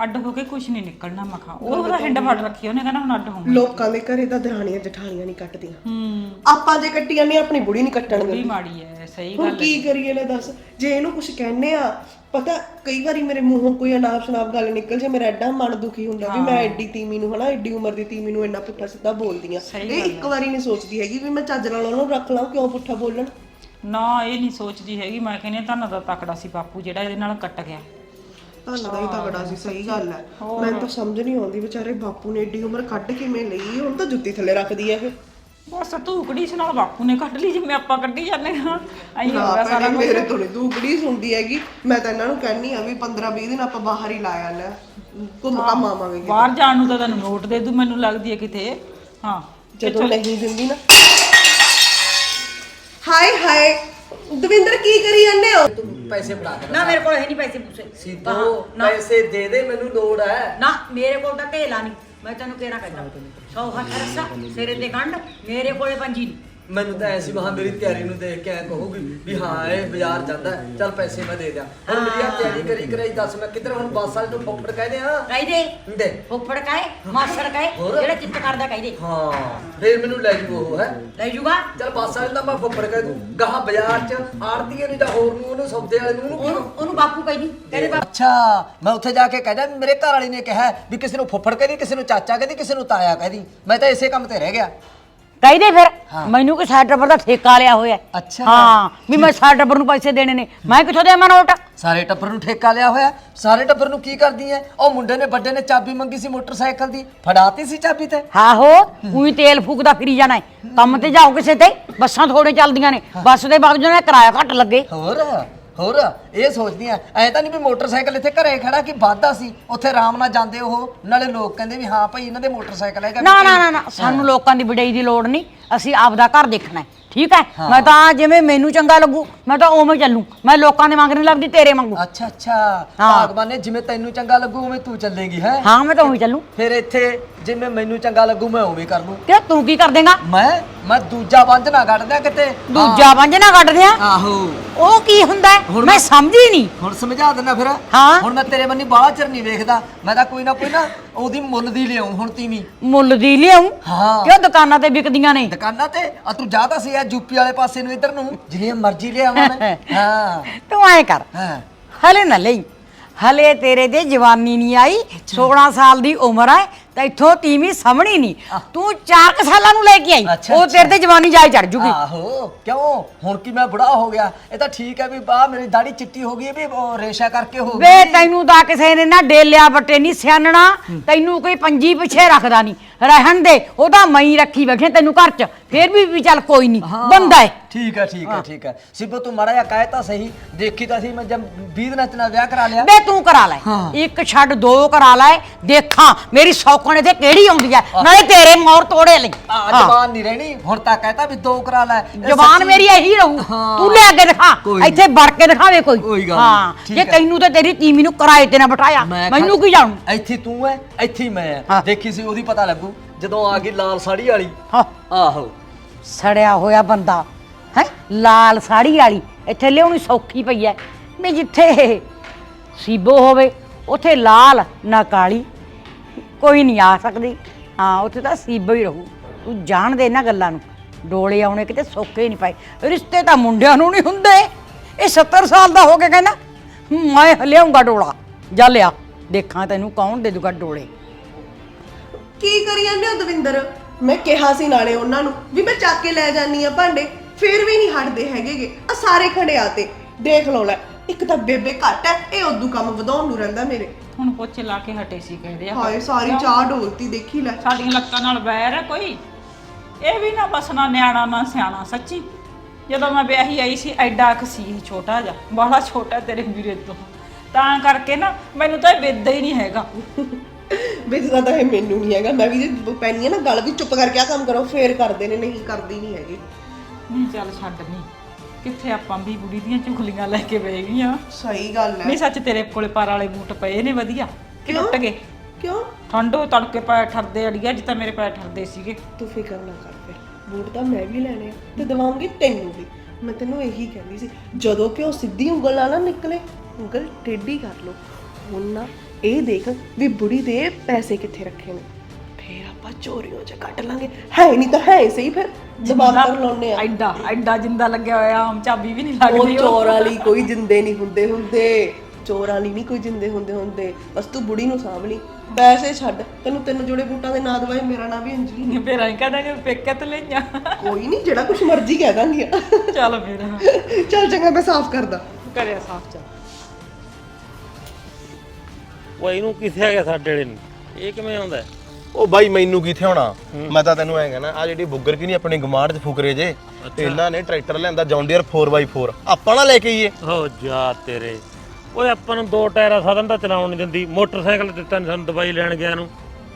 ਅੱਡ ਹੋ ਕੇ ਕੁਝ ਨਹੀਂ ਨਿਕਲਣਾ ਮਖਾ। ਉਹ ਉਹਦਾ ਹਿੰਡ ਫੜ ਰੱਖੀ ਉਹਨੇ ਕਹਿੰਦਾ ਹੁਣ ਅੱਡ ਹੋਵਾਂਗੇ। ਲੋਕਾਂ ਦੇ ਘਰੇ ਤਾਂ ਦਰਾਣੀਆਂ ਜਠਾਣੀਆਂ ਨਹੀਂ ਕੱਟਦੀਆਂ। ਹੂੰ। ਆਪਾਂ ਜੇ ਕੱਟੀਆਂ ਨੇ ਆਪਣੀ ਬੁੜੀ ਨਹੀਂ ਕੱਟਣ ਵੀ ਦਿੰਦੀ ਮਾੜੀ ਐ ਸਹੀ ਹੁਣ ਗੱਲ ਕੀ ਕਰੀਏ ਲੈ ਦੱਸ? ਜੇ ਇਹਨੂੰ ਕੁਝ ਕਹਿੰਨੇ ਆ ਪਤਾ ਕਈ ਵਾਰੀ ਮੇਰੇ ਮੂੰਹੋਂ ਕੋਈ ਅਨਾਪ ਸ਼ਨਾਪ ਗੱਲ ਨਿਕਲ ਜੇ ਮੇਰਾ ਐਡਾ ਮਨ ਦੁਖੀ ਹੁੰਦਾ ਵੀ ਮੈਂ ਐਡੀ ਤੀਮੀ ਨੂੰ ਹਨਾ ਐਡੀ ਉਮਰ ਦੀ ਤੀਮੀ ਨੂੰ ਇੰਨਾ ਪੁੱਠਾ ਸਿੱਧਾ ਬੋਲਦੀ ਆ ਇਹ ਇੱਕ ਵਾਰੀ ਨਹੀਂ ਸੋਚਦੀ ਹੈਗੀ ਵੀ ਮੈਂ ਚੱਜ ਨਾਲ ਉਹਨੂੰ ਰੱਖ ਲਾਂ ਕਿਉਂ ਪੁੱਠਾ ਬੋਲਣ? ਨਾ ਇਹ ਨਹੀਂ ਸੋਚਦੀ ਹੈਗੀ। ਮੈਂ ਕਹਿੰਦੀ ਧੰਨ ਦਾ ਤਕੜਾ ਸੀ ਬਾਪੂ ਜਿਹੜਾ ਇਹਦੇ ਨਾਲ ਕੱਟ ਗਿਆ। ਧੰਨ ਦਾ ਹੀ ਤਗੜਾ ਸੀ ਸਹੀ ਗੱਲ ਹੈ। ਮੈਨੂੰ ਤਾਂ ਸਮਝ ਨਹੀਂ ਆਉਂਦੀ ਵਿਚਾਰੇ ਬਾਪੂ ਨੇ ਏਡੀ ਉਮਰ ਕੱਢ ਕਿਵੇਂ ਲਈ? ਹੁਣ ਤਾਂ ਜੁੱਤੀ ਥੱਲੇ ਰੱਖਦੀ ਹੈ ਇਹ। ਬਸ ਤੂੰ ਕੁੜੀ ਇਸ ਨਾਲ ਬਾਪੂ ਨੇ ਕੱਢ ਲਈ ਜਿਵੇਂ ਆਪਾਂ ਕੱਢੀ ਜਾਂਦੇ ਹਾਂ। ਅਈ ਨਾ ਹੋਗਾ ਸਾਰਾ ਭੈਣੇ, ਮੇਰੇ ਤੋਂ ਨੀ ਦੂਕੜੀ ਸੁਣਦੀ ਹੈਗੀ। ਮੈਂ ਤਾਂ ਇਹਨਾਂ ਨੂੰ ਕਹਿੰਨੀ ਆ ਵੀ 15 20 ਦਿਨ ਆਪਾਂ ਬਾਹਰ ਹੀ ਲਾਇਆ ਲੈ ਘੁੰਮ ਕੰਮ ਆਵਾਂਗੇ ਕਿਤੇ। ਬਾਹਰ ਜਾਣ ਨੂੰ ਤਾਂ ਤੈਨੂੰ ਨੋਟ ਦੇ ਦੂ ਮੈਨੂੰ ਲੱਗਦੀ ਹੈ ਕਿਤੇ। ਹਾਂ ਜਦੋਂ ਨਹੀਂ ਦਿੰਦੀ ਨਾ। ਹਾਏ ਹਾਏ ਦਵਿੰਦਰ ਕੀ ਕਰੀ ਜਾਂਦੇ ਹੋ? ਪੈਸੇ ਬਣਾ ਦੇ ਨਾ ਮੇਰੇ ਕੋਲ ਹੈ ਨਹੀਂ ਪੈਸੇ ਪੂਸੇ। ਸਿੱਧੂ ਪੈਸੇ ਦੇ ਦੇ ਮੈਨੂੰ ਲੋੜ ਹੈ। ਨਾ ਮੇਰੇ ਕੋਲ ਤਾਂ ਢੇਲਾ ਨਹੀਂ ਮੈਂ ਤੈਨੂੰ ਕਿਹੜਾ ਕਹਿੰਦਾ। ਸੌ ਹੱਥ ਰਸਾ ਸਿਰੇ ਤੇ ਗੰਢ ਮੇਰੇ ਕੋਲੇ ਪੰਜੀ ਨਹੀਂ ਮੈਨੂੰ ਤਾਂ ਐਸੀ ਮਹਾ ਮੇਰੀ ਤਿਆਰੀ ਨੂੰ ਦੇਖ ਕੇ ਐ ਕਹੂਗੀ ਵੀ ਹਾਂ ਇਹ ਬਾਜ਼ਾਰ ਜਾਂਦਾ ਹੈ, ਚੱਲ ਪੈਸੇ ਮੈਂ ਦੇ ਦਿਆਂ। ਹੁਣ ਮੇਰੀ ਆ ਤਿਆਰੀ ਕਰੀ ਕਰਾਈ ਦੱਸ ਮੈਂ ਕਿੱਧਰ ਹੁਣ ਬੱਸ ਵਾਲੇ ਨੂੰ ਫੋਫੜ ਕਹਦੇ ਆ ਕਹਿੰਦੇ ਦੇ। ਫੁੱਫੜ ਕਾਏ ਮਾਸੜ ਕਾਏ ਹੋਰ? ਜਿਹੜਾ ਚਿੱਤ ਕਰਦਾ ਕਹਿੰਦੇ ਹਾਂ ਫੇਰ ਮੈਨੂੰ ਲੈ ਜੂ ਉਹ ਹੈ? ਲੈ ਜੂਗਾ? ਚੱਲ ਬੱਸ ਵਾਲੇ ਦਾ ਮੈਂ ਫੋਫੜ ਕਹਿ ਦੂੰ। ਗਾਹਾਂ ਬਾਜ਼ਾਰ 'ਚ ਆੜਤੀਏ ਨਹੀਂ ਤਾਂ ਹੋਰ ਨੂੰ ਉਹਨੂੰ ਸੌਦੇ ਵਾਲੇ ਨੂੰ ਉਹਨੂੰ ਉਹਨੂੰ ਉਹਨੂੰ ਬਾਪੂ ਕਹਿੰਦੀ ਕਹਿੰਦੇ ਬਾਪੂ। ਅੱਛਾ ਮੈਂ ਉੱਥੇ ਜਾ ਕੇ ਕਹਿਦਾ ਮੇਰੇ ਘਰ ਵਾਲੀ ਨੇ ਕਿਹਾ ਵੀ ਕਿਸੇ ਨੂੰ ਫੁੱਫੜ ਕਹਿੰਦੀ ਕਿਸੇ ਨੂੰ ਚਾਚਾ ਕਹਿੰਦੀ ਕਿਸੇ ਨੂੰ ਤਾਇਆ ਕਹਿੰਦੀ ਮੈਂ ਤਾਂ ਇਸੇ ਕੰਮ ਤੇ ਰਹਿ ਗਿਆ। ਕਹਿੰਦੇ ਫਿਰ ਮੈਨੂੰ ਕੋਈ ਸਾਡੇ ਟੱਬਰ ਦਾ ਠੇਕਾ ਲਿਆ ਹੋਇਆ ਹੈ। ਅੱਛਾ। ਹਾਂ ਵੀ ਮੈਂ ਸਾਡੇ ਟੱਬਰ ਨੂੰ ਪੈਸੇ ਦੇਣੇ ਨੇ। ਮੈਂ ਕਿੱਥੋਂ ਦੇਵਾਂ ਨੋਟ? ਸਾਰੇ ਟੱਬਰ ਨੂੰ ਠੇਕਾ ਲਿਆ ਹੋਇਆ ਸਾਰੇ ਟੱਬਰ ਨੂੰ ਕੀ ਕਰਦੀ ਐ ਉਹ ਮੁੰਡੇ ਨੇ ਵੱਡੇ ਨੇ ਚਾਬੀ ਮੰਗੀ ਸੀ ਮੋਟਰਸਾਈਕਲ ਦੀ। ਫੜਾਤੀ ਸੀ ਚਾਬੀ ਤੇ। ਆਹੋ ਉਹੀ ਤੇਲ ਫੂਕਦਾ ਫਿਰੀ ਜਾਣਾ ਹੈ। ਕੰਮ ਤੇ ਜਾਓ ਕਿਸੇ ਤੇ। ਬੱਸਾਂ ਥੋੜੇ ਚੱਲਦੀਆਂ ਨੇ। ਬੱਸ ਦੇ ਵਗ ਜਾਣਾ ਕਿਰਾਇਆ ਘੱਟ ਲੱਗੇ। ਹੋਰ? ਹੋਰ ਇਹ ਸੋਚਦੀ ਐ ਐ ਤਾਂ ਨਹੀਂ ਵੀ ਮੋਟਰਸਾਈਕਲ ਇੱਥੇ ਘਰੇ ਖੜਾ ਕਿ ਵਾਧਾ ਸੀ ਉੱਥੇ ਆਰਾਮ ਨਾਲ ਜਾਂਦੇ ਉਹ ਨਾਲੇ ਲੋਕ ਕਹਿੰਦੇ ਵੀ ਹਾਂ ਭਾਈ ਇਹਨਾਂ ਦੇ ਮੋਟਰਸਾਈਕਲ ਹੈਗਾ ਨਾ ਨਾ ਨਾ ਨਾ ਸਾਨੂੰ ਲੋਕਾਂ ਦੀ ਵਡਿਆਈ ਦੀ ਲੋੜ ਨਹੀਂ ਅਸੀਂ ਆਪਦਾ ਘਰ ਦੇਖਣਾ ਹੈ ਠੀਕ ਹੈ? ਮੈਂ ਤਾਂ ਜਿਵੇਂ ਮੈਨੂੰ ਚੰਗਾ ਲੱਗੂ ਮੈਂ ਤਾਂ ਉਵੇਂ ਚੱਲੂ ਮੈਂ ਲੋਕਾਂ ਦੇ ਮੰਗ ਨਹੀਂ ਲੱਗਦੀ ਤੇਰੇ ਮੰਗੂ। ਅੱਛਾ ਅੱਛਾ ਭਾਗਵਾਨ ਨੇ ਜਿਵੇਂ ਤੈਨੂੰ ਚੰਗਾ ਲੱਗੂ ਉਵੇਂ ਤੂੰ ਚੱਲੇਗੀ ਹੈ? ਹਾਂ ਮੈਂ ਤਾਂ ਉਵੇਂ ਚੱਲੂ। ਫਿਰ ਇੱਥੇ ਜਿਵੇਂ ਮੈਨੂੰ ਚੰਗਾ ਲੱਗੂ ਮੈਂ ਉਵੇਂ ਕਰ ਲੂੰ ਕਿ ਤੂੰ ਕੀ ਕਰ ਦੇਗਾ? ਮੈਂ? ਮੈਂ ਦੂਜਾ ਬੰਦ ਨਾ ਕੱਢ ਦਿਆਂ ਕਿਤੇ। ਦੂਜਾ ਵੰਜ ਨਾ ਕੱਢ ਦਿਆਂ? ਆਹੋ। ਉਹ ਕੀ ਹੁੰਦਾ ਹੈ? ਹੁਣ ਮੈਂ ਮੈਂ- ਸਮਝੀ ਨਹੀਂ। ਹੁਣ ਸਮਝਾ ਦਿੰਦਾ ਫਿਰ। ਹਾਂ। ਹੁਣ ਮੈਂ ਤੇਰੇ ਬੰਨੀ ਬਾਹਲਾ ਚਿਰ ਨਹੀਂ ਵੇਖਦਾ। ਮੈਂ ਤਾਂ ਕੋਈ ਨਾ ਕੋਈ ਨਾ ਉਹਦੀ ਮੁੱਲ ਦੀ ਲਿਆਉਂ ਹੁਣ ਤੀਵੀਂ। ਮੁੱਲ ਦੀ ਲਿਆਉਂ ਹਾਂ। ਕਿਉਂ ਦੁਕਾਨਾਂ ਤੇ ਵਿਕਦੀਆਂ ਨੇ? ਦੁਕਾਨਾਂ ਤੇ? ਆ ਤੂੰ ਜਾ ਤਾਂ ਸੀ ਆ ਯੂਪੀ ਵਾਲੇ ਪਾਸੇ ਨੂੰ ਇੱਧਰ ਨੂੰ। ਜਿੰਨੀਆਂ ਮਰਜ਼ੀ ਲਿਆਵਾਂ ਮੈਂ। ਹਾਂ। ਤੂੰ ਐ ਕਰ। ਹਾਂ। ਹਲੇ ਨਾ ਲਈ। ਹਲੇ ਤੇਰੇ ਦੇ ਜਵਾਨੀ ਨਹੀਂ ਆਈ। 16 ਸਾਲ ਦੀ ਉਮਰ ਹੈ ਤਾਂ ਇੱਥੋਂ ਤੀਵੀਂ ਸਾਹਮਣੀ ਨਹੀਂ। ਤੂੰ 4 ਸਾਲਾਂ ਨੂੰ ਲੈ ਕੇ ਆਈ। ਅੱਛਾ, ਉਹ। ਤੇਰੇ ਤੇ ਜਵਾਨੀ ਜਾਈ ਚੜ ਜੂਗੀ। ਆਹੋ ਕਿਉਂ? ਹੁਣ ਕੀ ਮੈਂ ਬੁੜਾ ਹੋ ਗਿਆ? ਇਹ ਤਾਂ ਠੀਕ ਹੈ ਵੀ ਬਾ ਮੇਰੀ ਦਾੜੀ ਚਿੱਟੀ ਹੋ ਗਈ ਵੀ ਉਹ ਰੇਸ਼ਾ ਕਰਕੇ ਹੋ ਵੇ ਗਈ। ਤੈਨੂੰ ਤਾਂ ਕਿਸੇ ਨੇ ਨਾ ਡੇਲਿਆ ਬੱਟੇ ਨਹੀਂ ਸਿਆਣਨਾ ਤੈਨੂੰ ਕੋਈ ਪੰਜੀ ਪਿੱਛੇ ਰੱਖਦਾ ਨਹੀਂ। ਰਹਿਣ ਦੇ ਉਹ ਤਾਂ ਮਈ ਰੱਖੀ ਬੈਠੇ ਤੈਨੂੰ ਘਰ 'ਚ। ਫੇਰ ਵੀ ਵੀ ਚੱਲ ਕੋਈ ਨਹੀਂ ਹਾਂ। ਬੰਦਾ ਹੈ। ਠੀਕ ਹੈ ਠੀਕ ਹੈ ਠੀਕ ਹੈ। ਸਿੱਬੋ ਤੂੰ ਮਾੜਾ ਜਿਹਾ ਕਹਿ ਤਾਂ ਸਹੀ। ਦੇਖੀ ਤਾਂ ਸੀ ਮੈਂ ਜਦ 20 ਦਿਨਾਂ ਚ ਵਿਆਹ ਕਰਾ ਲਿਆ। ਵੇ ਤੂੰ ਕਰਾ ਲੈ। ਹਾਂ। ਇੱਕ ਛੱਡ ਦੋ ਕਰਾ ਲੈ। ਦੇਖਾਂ ਮੇਰੀ ਸੌਕਣੇ ਤੇ ਕਿਹੜੀ ਆਉਂਦੀ ਹੈ? ਨਾਲੇ ਤੇਰੇ ਮੌਰ ਤੋੜੇ ਲਈ। ਆ ਹਾਂ। ਜਵਾਨ ਨਹੀਂ ਰਹਿਣੀ। ਹੁਣ ਤਾਂ ਕਹਤਾ ਵੀ ਦੋ ਕਰਾ ਲੈ। ਇਹ ਜ਼ਬਾਨ ਸੱਚੀ- ਮੇਰੀ ਇਹੀ ਰਹੂ। ਹਾਂ। ਤੂੰ ਲੈ ਕੇ ਦਿਖਾ। ਇੱਥੇ ਵੜ ਕੇ ਦਿਖਾਵੇ ਕੋਈ। ਕੋਈ ਗੱਲ ਠੀਕ ਜੇ ਹੈ। ਤੈਨੂੰ ਤੇ ਤੇਰੀ ਤੀਮੀ ਨੂੰ ਕਿਰਾਏ ਤੇ ਨਾ ਬਿਠਾਇਆ ਮੈਂ ਮੈਨੂੰ ਕੀ ਜਾਣੂ? ਇੱਥੇ ਤੂੰ ਐ ਇੱਥੇ ਹੀ ਮੈਂ ਹਾਂ। ਐ ਦੇਖੀ ਸੀ ਉਹਦੀ ਪਤਾ ਲੱਗੂ। ਜਦੋਂ ਆ ਗਈ ਲਾਲ ਸਾੜੀ ਵਾਲੀ। ਹਾਂ। ਆਹੋ। ਸੜਿਆ ਹੋਇਆ ਬੰਦਾ ਹੈ? ਲਾਲ ਸਾੜੀ ਵਾਲੀ। ਇੱਥੇ ਲਿਆਉਣੀ ਸੌਖੀ ਪਈ ਐ। ਵੀ ਜਿੱਥੇ ਸੀਬੋ ਹੋਵੇ ਉੱਥੇ ਲਾਲ ਨਾ ਕਾਲੀ। ਕੋਈ ਨਹੀਂ ਆ ਸਕਦੀ। ਹਾਂ ਉੱਥੇ ਤਾਂ ਸੀਬੋ ਹੀ ਰਹੂ। ਤੂੰ ਜਾਣ ਦੇ ਇਹਨਾਂ ਗੱਲਾਂ ਨੂੰ। ਡੋਲੇ ਆਉਣੇ ਕਿਤੇ ਸੌਖੇ ਨਹੀਂ ਪਏ ਰਿਸ਼ਤੇ ਤਾਂ ਮੁੰਡਿਆਂ ਨੂੰ ਨਹੀਂ ਹੁੰਦੇ। ਇਹ 70 ਸਾਲ ਦਾ ਹੋ ਕੇ ਕਹਿੰਦਾ ਮੈਂ ਲਿਆਉਂਗਾ ਡੋਲਾ। ਜਾ ਲਿਆ। ਦੇਖਾਂ ਤੈਨੂੰ ਕੌਣ ਦੇ ਦੂਗਾ ਡੋਲੇ। ਕੀ ਕਰੀ ਜਾਂਦੇ ਹੋ ਦਵਿੰਦਰ? ਮੈਂ ਕਿਹਾ ਸੀ ਨਾਲੇ ਉਹਨਾਂ ਨੂੰ ਵੀ ਮੈਂ ਚੱਕ ਕੇ ਲੈ ਜਾਨੀ ਆ ਭਾਂਡੇ ਫੇਰ ਵੀ ਨਹੀਂ ਹਟਦੇ ਹੈਗੇਗੇ। ਆ ਸਾਰੇ ਖੜੇ ਆਤੇ ਦੇਖ ਲਓ ਲੈ ਇੱਕ ਤਾਂ ਬੇਬੇ ਘੱਟ ਹੈ ਇਹ ਉਦੋਂ ਕੰਮ ਵਧਾਉਣ ਨੂੰ ਰਹਿੰਦਾ ਮੇਰੇ। ਹੁਣ ਪੋਚੇ ਲਾ ਕੇ ਹਟੇ ਸੀ ਕਹਿੰਦੇ ਆ। ਹਾਏ ਸਾਰੀ ਚਾਹ ਡੋਲਤੀ ਦੇਖੀ ਲੈ। ਸਾਡੀਆਂ ਲੱਤਾਂ ਨਾਲ ਬੈਰ ਹੈ ਕੋਈ? ਇਹ ਵੀ ਨਾ ਬਸ ਨਾ ਨਿਆਣਾ ਨਾ ਸਿਆਣਾ ਸੱਚੀ। ਜਦੋਂ ਮੈਂ ਵਿਆਹੀ ਆਈ ਸੀ ਐਡਾ ਕੁ ਸੀ ਇਹ ਛੋਟਾ ਜਿਹਾ। ਬੜਾ ਛੋਟਾ ਤੇਰੇ ਵੀਰੇ ਤੋਂ। ਤਾਂ ਕਰਕੇ ਨਾ ਮੈਨੂੰ ਤਾਂ ਇਹ ਵਿਦਦਾ ਹੀ ਨਹੀਂ ਹੈਗਾ। ਵੇਚਦਾ ਤਾਂ ਇਹ ਮੈਨੂੰ ਨਹੀਂ ਹੈਗਾ। ਮੈਂ ਵੀ ਜੇ ਪੈਣੀ ਹੈ ਨਾ ਗੱਲ ਵੀ ਚੁੱਪ ਕਰਕੇ ਆ ਕੰਮ ਕਰੋ ਫੇਰ ਕਰਦੇ ਨੇ ਨਹੀਂ ਕਰਦੀ ਨਹੀਂ ਹੈਗੀ। ਨਹੀਂ ਚੱਲ ਛੱਡ ਨਹੀਂ ਕਿੱਥੇ ਆਪਾਂ ਵੀ ਬੁੜੀ ਦੀਆਂ ਚੁਗਲੀਆਂ ਲੈ ਕੇ ਬਹਿ ਗਈਆਂ। ਸਹੀ ਗੱਲ ਹੈ। ਨਹੀਂ ਸੱਚ ਤੇਰੇ ਕੋਲੇ ਪਰ ਵਾਲੇ ਬੂਟ ਪਏ ਨੇ ਵਧੀਆ। ਕਿਉਂ? ਟੁੱਟ ਗਏ? ਕਿਉਂ? ਠੰਡੋ ਤੜਕੇ ਪੈ ਠਰਦੇ ਅੜੀਆ ਜਿੱਦਾਂ ਮੇਰੇ ਪੈਰ ਠਰਦੇ ਸੀਗੇ। ਤੂੰ ਫਿਕਰ ਨਾ ਕਰ ਫਿਰ। ਬੂਟ ਤਾਂ ਮੈਂ ਵੀ ਲੈਣੇ ਆ ਤੇ ਦਵਾਉਂਗੀ ਤੈਨੂੰ ਵੀ। ਮੈਂ ਤੈਨੂੰ ਇਹੀ ਕਹਿੰਦੀ ਸੀ ਜਦੋਂ ਕਿ ਉਹ ਸਿੱਧੀ ਉਂਗਲ ਨਾਲ ਨਾ ਨਿਕਲੇ ਉਂਗਲ ਟੇਢੀ ਕਰ ਲੋ ਹੁਣ ਨਾ ਇਹ ਦੇਖ ਵੀ ਬੁੜੀ ਦੇ ਪੈਸੇ ਕਿੱਥੇ ਰੱਖੇ ਨੇ। ਫੇਰ ਆਪਾਂ ਚੋਰੀਆਂ ਚ ਕੱਢ ਲਾਂਗੇ। ਹੈ ਨਹੀਂ ਤਾਂ ਹੈ ਸਹੀ ਫਿਰ। ਜਵਾਬ ਕਰ ਲਾਉਨੇ ਆ। ਐਡਾ ਐਡਾ ਜਿੰਦਾ ਲੱਗਿਆ ਹੋਇਆ ਆਮ ਚਾਬੀ ਵੀ ਨਹੀਂ ਉਹ ਲੱਗਦੀ ਚੋਰ ਵਾਲੀ ਕੋਈ ਜਿੰਦੇ ਨਹੀਂ ਹੁੰਦੇ ਹੁੰਦੇ। ਚੋਰ ਵਾਲੀ ਨਹੀਂ ਕੋਈ ਜਿੰਦੇ ਹੁੰਦੇ ਹੁੰਦੇ। ਬਸ ਤੂੰ ਬੁੜੀ ਨੂੰ ਸਾਂਭ ਲਈ। ਪੈਸੇ ਛੱਡ। ਤੈਨੂੰ ਤਿੰਨ ਜੋੜੇ ਬੂਟਾਂ ਦੇ ਨਾਂ ਦਵਾਈ ਮੇਰਾ ਨਾਂ ਵੀ ਅੰਜਲੀ ਨਹੀਂ ਫੇਰ ਐਂ ਕਹਦਾਂਗੇ ਪੇਕੇ ਤੇ ਲਈਆਂ। ਕੋਈ ਨਹੀਂ ਜਿਹੜਾ ਕੁਝ ਮਰਜ਼ੀ ਕਹਿ ਦਾਂਗੀ ਚੱਲ ਫੇਰ। ਚੱਲ ਚੰਗਾ ਮੈਂ ਸਾਫ਼ ਕਰਦਾ। ਕਰਿਆ ਸਾਫ਼ ਚੱਲ। ਉਹ ਇਹਨੂੰ ਕਿੱਥੇ ਆ ਗਿਆ ਸਾਡੇ ਵਾਲੇ ਨੂੰ? ਇਹ ਕਿਵੇਂ ਆਉਂਦਾ? ਉਹ ਬਾਈ ਮੈਨੂੰ ਕੀ ਥਿਆਉਣਾ ਮੈਂ ਤਾਂ ਤੈਨੂੰ ਐਂ ਕਹਿਣਾ ਆ ਜਿਹੜੀ ਬੁੱਗਰ ਕੀ ਨਹੀਂ ਆਪਣੇ ਗਮਾੜ ਚ ਫੁਕਰੇ ਜੇ ਇਹਨਾਂ ਨੇ ਟਰੈਕਟਰ ਲਿਆਂਦਾ ਜੌਂਡੀਅਰ 4x4 ਆਪਾਂ ਨਾ ਲੈ ਕੇ ਆਈਏ। ਹੋ ਜਾ ਤੇਰੇ। ਓਏ ਆਪਾਂ ਨੂੰ ਦੋ ਟਾਇਰਾਂ ਸਾਧਨ ਤਾਂ ਚਲਾਉਣ ਨਹੀਂ ਦਿੰਦੀ ਮੋਟਰਸਾਈਕਲ ਦਿੱਤਾ ਨਹੀਂ ਸਾਨੂੰ ਦਵਾਈ ਲੈਣ ਗਿਆ ਨੂੰ।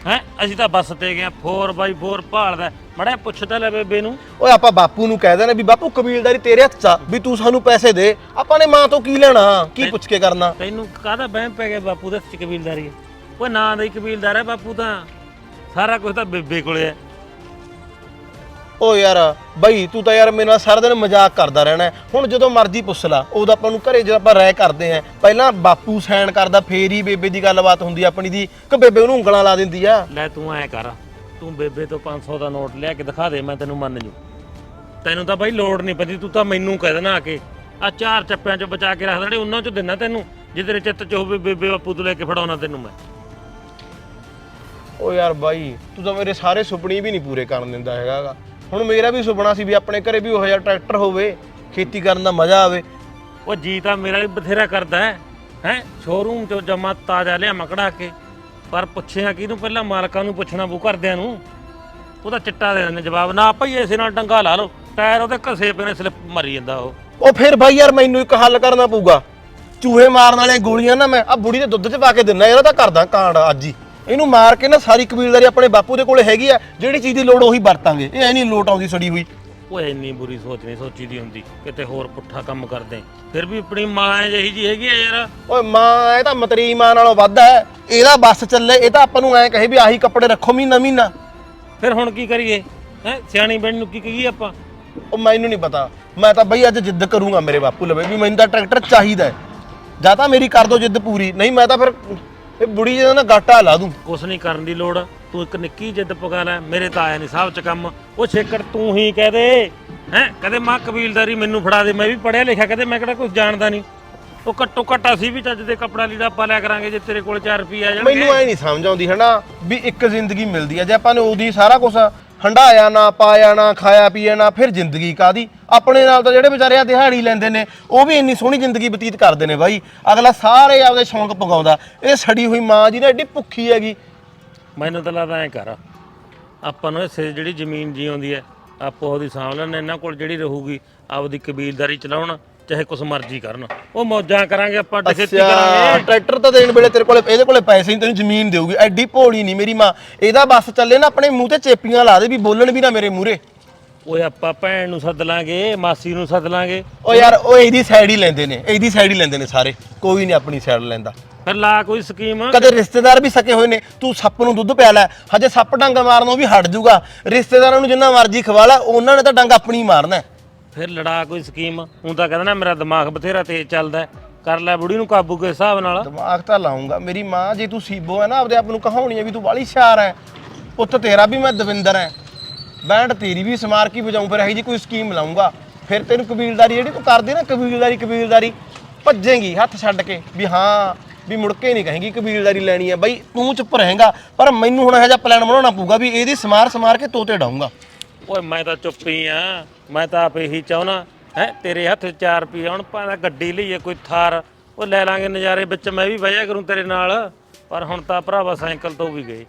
ਹੈ? ਅਸੀਂ ਤਾਂ ਬੱਸ ਤੇ ਗਏ 4x4 ਭਾਲਦਾ ਮੜਿਆ ਪੁੱਛ ਤਾਂ ਲੈ ਬੇਬੇ ਨੂੰ। ਓਏ ਆਪਾਂ ਬਾਪੂ ਨੂੰ ਕਹਿ ਦੇਣਾ ਵੀ ਬਾਪੂ ਕਬੀਲਦਾਰੀ ਤੇਰੇ ਹੱਥ 'ਚ ਆ। ਵੀ ਤੂੰ ਸਾਨੂੰ ਪੈਸੇ ਦੇ। ਆਪਾਂ ਨੇ ਮਾਂ ਤੋਂ ਕੀ ਲੈਣਾ? ਕੀ ਪੁੱਛ ਕੇ ਕਰਨਾ? ਤੈਨੂੰ ਕਾਹਦਾ ਵਹਿਮ ਪੈ ਗਿਆ ਬਾਪੂ ਦੇ ਹੱਥ 'ਚ ਕਬੀਲਦਾਰੀ? ਓਏ ਨਾਂ ਦਾ ਹੀ ਕਬੀਲਦਾਰ ਹੈ ਬਾਪੂ ਤਾਂ। ਸਾਰਾ ਕੁਝ ਤਾਂ ਬੇਬੇ ਕੋਲੇ ਹੈ। ਓ ਯਾਰ ਬਾਈ ਤੂੰ ਤਾਂ ਯਾਰ ਮੇਰੇ ਨਾਲ ਸਾਰਾ ਦਿਨ ਮਜ਼ਾਕ ਕਰਦਾ ਰਹਿਣਾ ਹੈ। ਹੁਣ ਜਦੋਂ ਮਰਜ਼ੀ ਪੁੱਛ ਲਾ ਉਦੋਂ ਆਪਾਂ ਨੂੰ ਘਰੇ ਜਦੋਂ ਆਪਾਂ ਰਾਇ ਕਰਦੇ ਆਂ ਪਹਿਲਾਂ ਬਾਪੂ ਸਾਈਨ ਕਰਦਾ ਫੇਰ ਹੀ ਬੇਬੇ ਦੀ ਗੱਲਬਾਤ ਹੁੰਦੀ ਆ ਆਪਣੀ ਦੀ ਕਿ ਬੇਬੇ ਉਹਨੂੰ ਉਂਗਲਾਂ ਲਾ ਦਿੰਦੀ ਆ। ਲੈ ਤੂੰ ਐ ਕਰ ਤੂੰ ਬੇਬੇ ਤੋਂ 500 ਦਾ ਨੋਟ ਲਿਆ ਕੇ ਦਿਖਾ ਦੇ ਮੈਂ ਤੈਨੂੰ ਮੰਨ ਜੂ। ਤੈਨੂੰ ਤਾਂ ਬਾਈ ਲੋੜ ਨਹੀਂ ਪੈਂਦੀ ਤੂੰ ਤਾਂ ਮੈਨੂੰ ਕਹਿ ਦੇਣਾ ਆ ਕੇ। ਆ ਚਾਰ ਚੱਪਿਆਂ ਚੋਂ ਬਚਾ ਕੇ ਰੱਖ ਦੇਣੇ ਉਹਨਾਂ ਚੋਂ ਦਿਨਾ ਤੈਨੂੰ ਜੇ ਤੇਰੇ ਚਿੱਤ ਚ ਹੋਵੇ ਬੇਬੇ ਬਾਪੂ ਤੋਂ ਲੈ ਕੇ ਫੜਾਉਣਾ ਤੈਨੂੰ ਮੈਂ। ਓ ਯਾਰ ਬਾਈ ਤੂੰ ਤਾਂ ਮੇਰੇ ਸਾਰੇ ਸੁਪਨੇ ਵੀ ਨਹੀਂ ਪੂਰੇ ਕਰਨ ਦਿੰਦਾ ਹੈਗਾਗਾ ਹੁਣ ਮੇਰਾ ਵੀ ਸੁਪਨਾ ਸੀ ਵੀ ਆਪਣੇ ਘਰੇ ਵੀ ਉਹੋ ਜਿਹਾ ਟਰੈਕਟਰ ਹੋਵੇ ਖੇਤੀ ਕਰਨ ਦਾ ਮਜ਼ਾ ਆਵੇ। ਉਹ ਜੀ ਤਾਂ ਮੇਰਾ ਵੀ ਬਥੇਰਾ ਕਰਦਾ ਹੈ ਹੈ? ਸ਼ੋਰੂਮ ਚੋਂ ਜਮਾ ਤਾਜ਼ਾ ਲਿਆ ਮਕੜਾ ਕੇ ਪਰ ਪੁੱਛਿਆ ਕਿਹਨੂੰ? ਪਹਿਲਾਂ ਮਾਲਕਾਂ ਨੂੰ ਪੁੱਛਣਾ ਬੂ ਕਰਦਿਆਂ ਨੂੰ। ਉਹਦਾ ਚਿੱਟਾ ਦੇ ਦਿੰਦੇ ਜਵਾਬ ਨਾ ਭਾਈ ਇਸੇ ਨਾਲ ਡੰਗਾ ਲਾ ਲਓ ਟਾਇਰ ਉਹਦੇ ਘਸੇ ਪਏ ਨੇ ਸਲਿੱਪ ਮਰੀ ਜਾਂਦਾ ਉਹ। ਉਹ ਫਿਰ ਬਾਈ ਯਾਰ ਮੈਨੂੰ ਇੱਕ ਹੱਲ ਕਰਨਾ ਪਊਗਾ। ਚੂਹੇ ਮਾਰਨ ਵਾਲੀਆਂ ਗੋਲੀਆਂ ਨਾ ਮੈਂ ਆ ਬੁੜੀ ਦੇ ਦੁੱਧ 'ਚ ਪਾ ਕੇ ਦਿੰਨਾ ਇਹਦਾ ਤਾਂ ਕਰਦਾ ਕਾਂਡ ਅੱਜ ਹੀ। ਇਹਨੂੰ ਮਾਰ ਕੇ ਨਾ ਸਾਰੀ ਕਬੀਲਦਾਰੀ ਆਪਣੇ ਬਾਪੂ ਦੇ ਕੋਲੇ ਹੈਗੀ ਆ ਜਿਹੜੀ ਚੀਜ਼ ਦੀ ਲੋੜ ਉਹੀ ਵਰਤਾਂਗੇ। ਇਹ ਐ ਨਹੀਂ ਲੋਟ ਆਉਂਦੀ ਸੜੀ ਹੋਈ। ਉਹ ਇੰਨੀ ਬੁਰੀ ਸੋਚ ਨਹੀਂ ਸੋਚੀ ਦੀ ਹੁੰਦੀ ਕਿਤੇ ਹੋਰ ਪੁੱਠਾ ਕੰਮ ਕਰਦੇ। ਫਿਰ ਵੀ ਆਪਣੀ ਮਾਂ ਜਿਹੀ ਜੀ ਹੈਗੀ ਆ ਯਾਰ। ਓਏ ਮਾਂ ਇਹ ਤਾਂ ਮਤਰੀ ਮਾਂ ਨਾਲੋਂ ਵੱਧ ਹੈ। ਇਹਦਾ ਬੱਸ ਚੱਲੇ ਇਹ ਤਾਂ ਆਪਾਂ ਨੂੰ ਐ ਕਹੇ ਵੀ ਆਹੀ ਕੱਪੜੇ ਰੱਖੋ ਮਹੀਨਾ ਮਹੀਨਾ। ਫਿਰ ਹੁਣ ਕੀ ਕਰੀਏ? ਹੈ ਸਿਆਣੀ ਬਣ ਨੂੰ ਕੀ ਕਹੀਏ ਆਪਾਂ? ਉਹ ਮੈਨੂੰ ਨਹੀਂ ਪਤਾ। ਮੈਂ ਤਾਂ ਬਈ ਅੱਜ ਜਿੱਦ ਕਰੂੰਗਾ ਮੇਰੇ ਬਾਪੂ ਲਵੇ ਵੀ ਮੈਨੂੰ ਤਾਂ ਟਰੈਕਟਰ ਚਾਹੀਦਾ ਹੈ। ਜਾਂ ਤਾਂ ਮੇਰੀ ਕਰ ਦੋ ਜਿੱਦ ਪੂਰੀ ਨਹੀਂ ਮੈਂ ਤਾਂ ਫਿਰ ਇਹ ਬੁੜੀ ਜਿਹਦਾ ਨਾ ਗਾਟਾ ਲਾ ਦੂੰ। ਕੁਛ ਨਹੀਂ ਕਰਨ ਦੀ ਲੋੜ। ਤੂੰ ਇੱਕ ਨਿੱਕੀ ਜਿੱਦ ਪਕਾ ਲੈ। ਮੇਰੇ ਤਾਂ ਆਇਆ ਨਹੀਂ ਸਾਹਿਬ ਚ ਕੰਮ। ਉਹ ਛੇਕੜ ਤੂੰ ਹੀ ਕਹਿ ਦੇ। ਹੈ? ਕਦੇ ਮਾਂ ਕਬੀਲਦਾਰੀ ਮੈਨੂੰ ਫੜਾ ਦੇ। ਮੈਂ ਵੀ ਪੜਿਆ ਲਿਖਿਆ ਕਦੇ ਮੈਂ ਕਿਹੜਾ ਕੁਝ ਜਾਣਦਾ ਨਹੀਂ ਉਹ ਘੱਟੋ ਘੱਟ ਅਸੀਂ ਵੀ ਚੱਜ ਦੇ ਕੱਪੜਾ ਲੀੜਾ ਪਾ ਲਿਆ ਕਰਾਂਗੇ ਜੇ ਤੇਰੇ ਕੋਲ 4 ਰੁਪਏ ਆ ਜਾਣਗੇ। ਮੈਨੂੰ ਐ ਨਹੀਂ ਸਮਝ ਆਉਂਦੀ ਹਨਾ ਵੀ ਇੱਕ ਜ਼ਿੰਦਗੀ ਮਿਲਦੀ ਹੈ ਜੇ ਆਪਾਂ ਨੇ ਉਹਦੀ ਸਾਰਾ ਕੁਝ ਹੰਡਾਇਆ ਨਾ, ਪਾਇਆ ਨਾ, ਖਾਇਆ, ਪੀਆ ਨਾ, ਫਿਰ ਜ਼ਿੰਦਗੀ ਕਾਦੀ ਆਪਣੇ ਨਾਲ ਤਾਂ ਜਿਹੜੇ ਵਿਚਾਰੇ ਆ ਦਿਹਾੜੀ ਲੈਂਦੇ ਨੇ, ਉਹ ਵੀ ਇੰਨੀ ਸੋਹਣੀ ਜ਼ਿੰਦਗੀ ਬਤੀਤ ਕਰਦੇ ਨੇ ਬਾਈ। ਅਗਲਾ ਸਾਰੇ ਆਪਦੇ ਸ਼ੌਂਕ ਪਗਾਉਂਦਾ। ਇਹ ਸੜੀ ਹੋਈ ਮਾਂ ਜੀ ਨਾ ਐਡੀ ਭੁੱਖੀ ਹੈਗੀ। ਮੈਨੂੰ ਤਾਂ ਲੱਗਦਾ ਐ ਕਰ। ਆਪਾਂ ਨੂੰ ਇਸੇ ਜਿਹੜੀ ਜ਼ਮੀਨ ਜੀ ਆਉਂਦੀ ਹੈ ਆਪਾਂ ਉਹਦੀ ਸਾਂਭ ਲੈਣ ਇਹਨਾਂ ਕੋਲ ਜਿਹੜੀ ਰਹੂਗੀ, ਆਪਦੀ ਕਬੀਲਦਾਰੀ ਚਲਾਉਣ। ਚਾਹੇ ਕੁਛ ਮਰਜ਼ੀ ਕਰਨ। ਉਹ ਮੌਜਾਂ ਕਰਾਂਗੇ ਆਪਾਂ ਡਕੈਤੀ ਅੱਛਾ। ਕਰਾਂਗੇ। ਟਰੈਕਟਰ ਤਾਂ ਦੇਣ ਵੇਲੇ ਤੇਰੇ ਕੋਲੇ ਇਹਦੇ ਕੋਲੇ ਪੈਸੇ ਨਹੀਂ ਤੈਨੂੰ ਜ਼ਮੀਨ ਦੇਊਗੀ। ਐਡੀ ਭੋਲੀ ਨਹੀਂ ਮੇਰੀ ਮਾਂ। ਇਹਦਾ ਬੱਸ ਚੱਲੇ ਨਾ ਆਪਣੇ ਮੂੰਹ ਤੇ ਚੇਪੀਆਂ ਲਾ ਦੇ ਵੀ ਬੋਲਣ ਵੀ ਨਾ ਮੇਰੇ ਮੂਹਰੇ। ਓਏ ਆਪਾਂ ਭੈਣ ਨੂੰ ਸੱਦ ਲਾਂਗੇ ਮਾਸੀ ਨੂੰ ਸੱਦ ਲਾਂਗੇ। ਓ ਯਾਰ ਉਹ ਇਹਦੀ ਸਾਈਡ ਹੀ ਲੈਂਦੇ ਨੇ। ਇਹਦੀ ਸਾਈਡ ਹੀ ਲੈਂਦੇ ਨੇ ਸਾਰੇ। ਕੋਈ ਨਹੀਂ ਆਪਣੀ ਸਾਈਡ ਲੈਂਦਾ। ਫਿਰ ਲਾ ਕੋਈ ਸਕੀਮ। ਕਦੇ ਰਿਸ਼ਤੇਦਾਰ ਵੀ ਸਕੇ ਹੋਏ ਨੇ। ਤੂੰ ਸੱਪ ਨੂੰ ਦੁੱਧ ਪਿਆ ਲੈ। ਹਜੇ ਸੱਪ ਡੰਗ ਮਾਰਨੋਂ ਵੀ ਹਟ ਜਾਊਗਾ। ਰਿਸ਼ਤੇਦਾਰਾਂ ਨੂੰ ਜਿੰਨਾ ਮਰਜ਼ੀ ਖਵਾ ਲੈ ਉਹਨਾਂ ਨੇ ਤਾਂ ਡੰਗ ਆਪਣੀ ਮਾਰਨਾ। ਹੈ। ਫਿਰ ਲੜਾ ਕੋਈ ਸਕੀਮ ਹੁਣ ਤਾਂ ਕਹਿੰਦਾ ਨਾ ਮੇਰਾ ਦਿਮਾਗ ਬਥੇਰਾ ਤੇਜ਼ ਚੱਲਦਾ ਹੈ। ਕਰ ਲੈ ਬੁੜੀ ਨੂੰ ਕਾਬੂ ਕੇ ਹਿਸਾਬ ਨਾਲ। ਦਿਮਾਗ ਤਾਂ ਲਾਉਂਗਾ ਮੇਰੀ ਮਾਂ ਜੇ ਤੂੰ ਸੀਬੋ ਹੈ ਨਾ, ਆਪਦੇ ਆਪ ਨੂੰ ਕਹਾਉਣੀ ਹੈ ਵੀ ਤੂੰ ਬਾਲੀ ਸ਼ਾਰ ਹੈ, ਪੁੱਤ ਤੇਰਾ ਵੀ ਮੈਂ ਦਵਿੰਦਰ ਹੈ। ਬੈਂਡ ਤੇਰੀ ਵੀ ਸਮਾਰ ਕੀ ਵਜਾਉਂ ਫਿਰ ਇਹੋ ਜੀ ਕੋਈ ਸਕੀਮ ਲਾਉਂਗਾ ਫਿਰ ਤੈਨੂੰ ਕਬੀਲਦਾਰੀ ਜਿਹੜੀ ਤੂੰ ਕਰਦੀ ਨਾ, ਕਬੀਲਦਾਰੀ ਕਬੀਲਦਾਰੀ, ਭੱਜੇਂਗੀ ਹੱਥ ਛੱਡ ਕੇ ਵੀ ਹਾਂ, ਵੀ ਮੁੜ ਕੇ ਨਹੀਂ ਕਹੇਂਗੀ ਕਬੀਲਦਾਰੀ ਲੈਣੀ ਹੈ। ਬਈ ਤੂੰ ਚੁੱਪ ਰਹੇਗਾ, ਪਰ ਮੈਨੂੰ ਹੁਣ ਇਹੋ ਜਿਹਾ ਪਲਾਨ ਬਣਾਉਣਾ ਪਊਗਾ ਵੀ ਇਹਦੀ ਸਮਾਰ ਸਮਾਰ ਕੇ ਤੋਤੇ ਡਾਉਂਗਾ ਓਏ ਮੈਂ ਤਾਂ ਚੁੱਪ ਹੀ ਆ। ਮੈਂ ਤਾਂ ਆਪ ਇਹੀ ਚਾਹਣਾ ਹੈ, ਤੇਰੇ ਹੱਥ 'ਚ 4 ਰੁਪਏ ਹੁਣ ਭਾਵੇਂ ਗੱਡੀ ਲਈਏ, ਕੋਈ ਥਾਰ। ਉਹ ਲੈ ਲਾਂਗੇ ਨਜ਼ਾਰੇ ਵਿੱਚ, ਮੈਂ ਵੀ ਵਜਿਆ ਕਰੂੰ ਤੇਰੇ ਨਾਲ। ਪਰ ਹੁਣ ਤਾਂ ਭਰਾਵਾ ਸਾਈਕਲ ਤੋਂ ਵੀ ਗਏ।